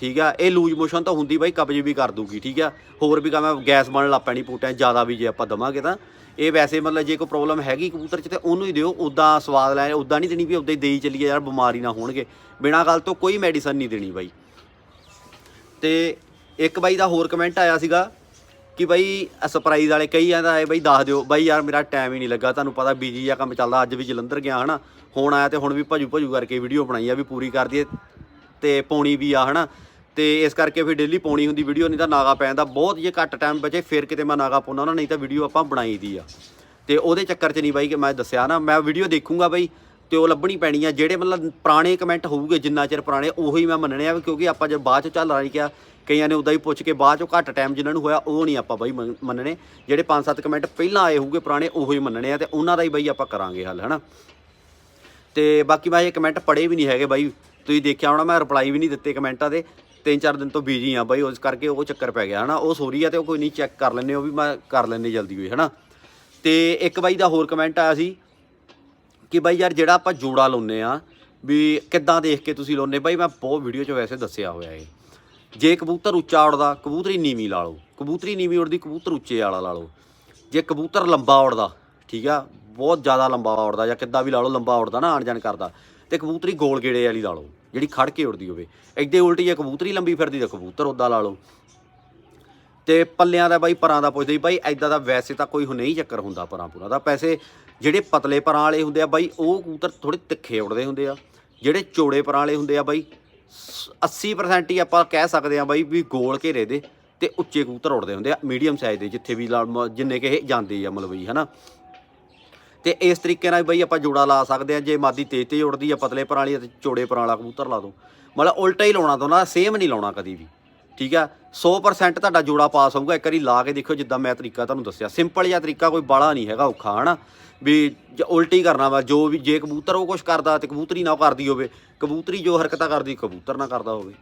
Speaker 1: ਠੀਕ ਆ? ਇਹ ਲੂਜ ਮੋਸ਼ਨ ਤਾਂ ਹੁੰਦੀ ਬਾਈ, ਕਬਜ਼ ਵੀ ਕਰ ਦੂਗੀ, ਠੀਕ ਆ? ਹੋਰ ਵੀ ਕੰਮ ਗੈਸ ਬਣਨ ਲੱਗ ਪੈਣੀ ਪੂਟਿਆਂ ਜ਼ਿਆਦਾ ਵੀ ਜੇ ਆਪਾਂ ਦਵਾਂਗੇ ਤਾਂ। ਇਹ ਵੈਸੇ ਮਤਲਬ ਜੇ ਕੋਈ ਪ੍ਰੋਬਲਮ ਹੈਗੀ ਕਬੂਤਰ ਚ ਤੇ ਉਹਨੂੰ ਹੀ ਦਿਓ ਉਦਾਂ ਸਵਾਦ ਲੈ ਉਦਾਂ ਨਹੀਂ ਦੇਣੀ ਵੀ ਉਦਾਂ ਹੀ ਦੇਈ ਚੱਲੀਏ ਯਾਰ, ਬਿਮਾਰੀ ਨਾ ਹੋਣਗੇ। ਬਿਨਾਂ ਗੱਲ ਤੋਂ ਕੋਈ ਮੈਡੀਸਨ ਨਹੀਂ ਦੇਣੀ ਬਾਈ। ਤੇ ਇੱਕ ਬਾਈ ਦਾ ਹੋਰ ਕਮੈਂਟ ਆਇਆ ਸੀਗਾ ਕਿ ਬਾਈ ਸਰਪ੍ਰਾਈਜ਼ ਵਾਲੇ ਕਈ ਆਂਦਾ ਹੈ, ਬਾਈ ਦੱਸ ਦਿਓ, ਬਾਈ ਯਾਰ ਮੇਰਾ ਟਾਈਮ ਹੀ ਨਹੀਂ ਲੱਗਾ, ਤੁਹਾਨੂੰ ਪਤਾ ਬੀਜੀ ਆ ਕੰਮ ਚੱਲਦਾ, ਅੱਜ ਵੀ ਜਲੰਧਰ ਗਿਆ ਹਨਾ, ਹੁਣ ਆਇਆ ਤੇ ਹੁਣ ਵੀ ਭਜੂ ਭਜੂ ਕਰਕੇ ਵੀਡੀਓ ਬਣਾਈ ਆ, ਵੀ ਪੂਰੀ ਕਰ ਦਈਏ ਤੇ ਪਾਉਣੀ ਵੀ ਆ ਹਨਾ, ਤੇ ਇਸ ਕਰਕੇ ਫਿਰ ਡੇਲੀ ਪਾਉਣੀ ਹੁੰਦੀ ਵੀਡੀਓ ਨਹੀਂ ਤਾਂ ਨਾਗਾ ਪੈ ਜਾਂਦਾ ਬਹੁਤ ਜੇ ਘੱਟ ਟਾਈਮ ਬਚੇ, ਫਿਰ ਕਿਤੇ ਮੈਂ ਨਾਗਾ ਪਾਉਣਾ ਨਾ ਨਹੀਂ ਤਾਂ ਵੀਡੀਓ ਆਪਾਂ ਬਣਾਈ ਦੀ ਆ। ਤੇ ਉਹਦੇ ਚੱਕਰ 'ਚ ਨਹੀਂ ਬਾਈ ਕਿ ਮੈਂ ਦੱਸਿਆ ਨਾ, ਮੈਂ ਵੀਡੀਓ ਦੇਖੂੰਗਾ ਬਾਈ, ਤੇ ਉਹ ਲੱਭਣੀ ਪੈਣੀ ਆ, ਜਿਹੜੇ ਮਤਲਬ ਪੁਰਾਣੇ ਕਮੈਂਟ ਹੋਊਗੇ, ਜਿੰਨਾ ਚਿਰ ਪੁਰਾਣੇ, ਉਹੀ ਮੈਂ ਮੰਨਣੇ ਆ, ਕਿਉਂਕਿ ਆਪਾਂ ਜੇ ਬਾਅਦ ਚ ਚੱਲ ਰਹੀ ਕਿਹਾ ਕਈਆਂ ਨੇ ਉਦਾਂ ਹੀ ਪੁੱਛ ਕੇ ਬਾਅਦ ਚੋਂ ਘੱਟ ਟਾਈਮ ਜਿਨ੍ਹਾਂ ਨੂੰ ਹੋਇਆ, ਉਹ ਨਹੀਂ ਆਪਾਂ ਬਾਈ ਮੰਨਣੇ। ਜਿਹੜੇ 5-7 ਕਮੈਂਟ ਪਹਿਲਾਂ ਆਏ ਹੋਊਗੇ, ਪੁਰਾਣੇ, ਉਹੀ ਮੰਨਣੇ ਆ ਤੇ ਉਹਨਾਂ ਦਾ ਹੀ ਬਾਈ ਆਪਾਂ ਕਰਾਂਗੇ ਹੱਲ, ਹਨਾ? ਤੇ ਬਾਕੀ ਮੈਂ ਇਹ ਕਮੈਂਟ ਪੜ੍ਹੇ ਵੀ ਨਹੀਂ ਹੈਗੇ ਬਾਈ। ਤੁਸੀਂ ਦੇਖਿਆ ਹੋਣਾ, ਮੈਂ ਰਿਪਲਾਈ ਵੀ ਨਹੀਂ ਦਿੱਤੇ ਕਮੈਂਟਾਂ ਦੇ। ਤਿੰਨ ਚਾਰ ਦਿਨ ਤੋਂ ਬਿਜ਼ੀ ਆ ਬਾਈ, ਉਸ ਕਰਕੇ ਉਹ ਚੱਕਰ ਪੈ ਗਿਆ, ਹਨਾ? ਉਹ ਸੋਰੀ ਆ ਤੇ ਉਹ ਕੋਈ ਨਹੀਂ ਚੈੱਕ ਕਰ ਲੈਣੇ ਉਹ ਵੀ ਮੈਂ ਕਰ ਲੈਣੇ ਜਲਦੀ ਹੋਈ, ਹਨਾ? ਤੇ ਇੱਕ ਬਾਈ ਦਾ ਹੋਰ ਕਮੈਂਟ ਆਇਆ ਸੀ ਕਿ ਬਾਈ ਯਾਰ ਜਿਹੜਾ ਆਪਾਂ ਜੋੜਾ ਲਾਉਨੇ ਆ, ਵੀ ਕਿੱਦਾਂ ਦੇਖ ਕੇ ਤੁਸੀਂ ਲਾਉਨੇ ਬਾਈ ਮੈਂ ਬਹੁਤ ਵੀਡੀਓ 'ਚ ਵੈਸੇ ਦੱਸਿਆ ਹੋਇਆ ਇਹ। ਜੇ ਕਬੂਤਰ ਉੱਚਾ ਉੜਦਾ, ਕਬੂਤਰੀ ਨੀਵੀਂ ਲਾ ਲਓ। ਕਬੂਤਰੀ ਨੀਵੀਂ ਉੜਦੀ, ਕਬੂਤਰ ਉੱਚੇ ਵਾਲਾ ਲਾ ਲਓ। ਜੇ ਕਬੂਤਰ ਲੰਬਾ ਉੜਦਾ, ਠੀਕ ਆ, ਬਹੁਤ ਜ਼ਿਆਦਾ ਲੰਬਾ ਉੜਦਾ ਜਾਂ ਕਿੱਦਾਂ ਵੀ ਲਾ ਲਓ, ਲੰਬਾ ਉੜਦਾ ਨਾ ਆਣ ਜਾਣ ਕਰਦਾ, ਤੇ ਕਬੂਤਰੀ ਗੋਲ ਗੇੜੇ ਵਾਲੀ ਲਾ ਲਓ, ਜਿਹੜੀ ਖੜ ਕੇ ਉੜਦੀ ਹੋਵੇ। ਐਡੇ ਉਲਟੀ ਜੇ ਕਬੂਤਰੀ ਲੰਬੀ ਫਿਰਦੀ, ਤਾਂ ਕਬੂਤਰ ਉੱਦਾਂ ਲਾ ਲਓ। ਤੇ ਪੱਲਿਆਂ ਦਾ ਬਾਈ, ਪਰਾਂ ਦਾ ਪੁੱਛਦੇ ਬਾਈ ਐਦਾਂ ਦਾ ਵੈਸੇ ਤਾਂ ਕੋਈ ਨਹੀਂ ਚੱਕਰ ਹੁੰਦਾ ਪਰਾਂ ਪੂਰਾ ਦਾ। ਪੈਸੇ ਜਿਹੜੇ ਪਤਲੇ ਪਰਾਂ ਵਾਲੇ ਹੁੰਦੇ ਆ ਬਾਈ, ਉਹ ਕਬੂਤਰ ਥੋੜੇ ਤਿੱਖੇ ਉੜਦੇ ਹੁੰਦੇ ਆ। ਜਿਹੜੇ ਚੌੜੇ ਪਰਾਂ ਵਾਲੇ ਹੁੰਦੇ ਆ ਬਾਈ 80% ਹੀ ਆਪਾਂ ਕਹਿ ਸਕਦੇ ਆ ਬਾਈ ਵੀ ਗੋਲ ਘੇਰੇ ਦੇ ਤੇ ਉੱਚੇ ਕਬੂਤਰ ਉੜਦੇ ਹੁੰਦੇ ਆ ਮੀਡੀਅਮ ਸਾਈਜ਼ ਦੇ, ਜਿੱਥੇ ਵੀ ਲਾ- ਮ- ਜਿੰਨੇ ਕਿ ਇਹ ਜਾਂਦੇ ਆ ਮਤਲਬ ਜੀ, ਹਨਾ? ਤੇ ਇਸ ਤਰੀਕੇ ਨਾਲ ਬਈ ਆਪਾਂ ਜੋੜਾ ਲਾ ਸਕਦੇ ਆ ਜੇ ਮਾਦੀ ਤੇਜ਼ ਤੇਜ਼ ਉੜਦੀ ਆ, ਪਤਲੇ ਪਰਾਂ ਵਾਲੀ ਤੇ ਚੌੜੇ ਪਰਾਂ ਵਾਲਾ ਕਬੂਤਰ ਲਾ ਦੋ। ਮਤਲਬ ਉਲਟਾ ਹੀ ਲਾਉਣਾ ਦੋਨਾਂ ਸੇਮ ਨਹੀਂ ਲਾਉਣਾ ਕਦੀ ਵੀ। ਠੀਕ ਆ? 100% ਤੁਹਾਡਾ ਜੋੜਾ ਪਾਸ ਹੋਊਗਾ। ਇੱਕ ਵਾਰੀ ਲਾ ਕੇ ਦੇਖਿਓ, ਜਿੱਦਾਂ ਮੈਂ ਤਰੀਕਾ ਤੁਹਾਨੂੰ ਦੱਸਿਆ। ਸਿੰਪਲ ਜਿਹਾ ਤਰੀਕਾ, ਕੋਈ ਬਾਲਾ ਨਹੀਂ ਹੈਗਾ ਔਖਾ, ਹਨਾ? ਵੀ ਜ- ਉਲਟੀ ਕਰਨਾ ਵਾ, ਜੋ ਵੀ, ਜੇ ਕਬੂਤਰ ਉਹ ਕੁਝ ਕਰਦਾ ਤੇ ਕਬੂਤਰੀ ਨਾ ਉਹ ਕਰਦੀ ਹੋਵੇ, ਕਬੂਤਰੀ ਜੋ ਹਰਕਤਾਂ ਕਰਦੀ, ਕਬੂਤਰ ਨਾ ਕਰਦਾ ਹੋਵੇ।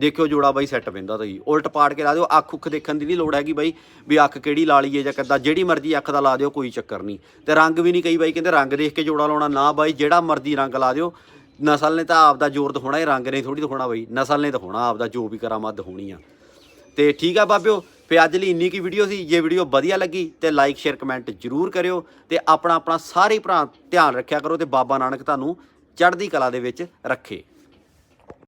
Speaker 1: ਦੇਖਿਓ ਜੋੜਾ ਬਾਈ ਸੈੱਟ ਪੈਂਦਾ ਤਾਂ ਜੀ। ਉਲਟ ਪਾੜ ਕੇ ਲਾ ਦਿਓ, ਅੱਖ ਉੱਖ ਦੇਖਣ ਦੀ ਨਹੀਂ ਲੋੜ ਹੈਗੀ ਬਾਈ, ਵੀ ਅੱਖ ਕਿਹੜੀ ਲਾ ਲਈਏ ਜਾਂ ਕਿੱਦਾਂ। ਜਿਹੜੀ ਮਰਜ਼ੀ ਅੱਖ ਦਾ ਲਾ ਦਿਓ, ਕੋਈ ਚੱਕਰ ਨਹੀਂ। ਤੇ ਰੰਗ ਵੀ ਨਹੀਂ ਕਈ ਬਾਈ ਕਹਿੰਦੇ ਰੰਗ ਦੇਖ ਕੇ ਜੋੜਾ ਲਾਉਣਾ ਨਾ ਬਾਈ, ਜਿਹੜਾ ਮਰਜ਼ੀ ਰੰਗ ਲਾ ਦਿਓ। ਨਸਲ ਨੇ ਤਾਂ ਆਪਦਾ ਜ਼ੋਰ ਦਿਖਾਉਣਾ, ਇਹ ਰੰਗ ਨੇ ਥੋੜੀ ਦਿਖਾਉਣਾ ਬਈ। ਨਸਲ ਨੇ ਦਿਖਾਉਣਾ, ਆਪਦਾ ਜੋ ਵੀ ਕਰਾਮਾਤ ਦਿਖਾਉਣੀ ਆ। ਤੇ ਠੀਕ ਆ ਬਾਬਿਓ ਫੇ ਅੱਜ ਲਈ ਇੰਨੀ ਕੀ ਵੀਡੀਓ ਸੀ। ਜੇ ਵੀਡੀਓ ਵਧੀਆ ਲੱਗੀ ਤੇ ਲਾਈਕ ਸ਼ੇਅਰ ਕਮੈਂਟ ਜਰੂਰ ਕਰਿਓ ਤੇ ਆਪਣਾ ਆਪਣਾ ਸਾਰੇ ਭਰਾ ਧਿਆਨ ਰੱਖਿਆ ਕਰੋ ਤੇ ਬਾਬਾ ਨਾਨਕ ਤੁਹਾਨੂੰ ਚੜ੍ਹਦੀ ਕਲਾ ਦੇ ਵਿੱਚ ਰੱਖੇ।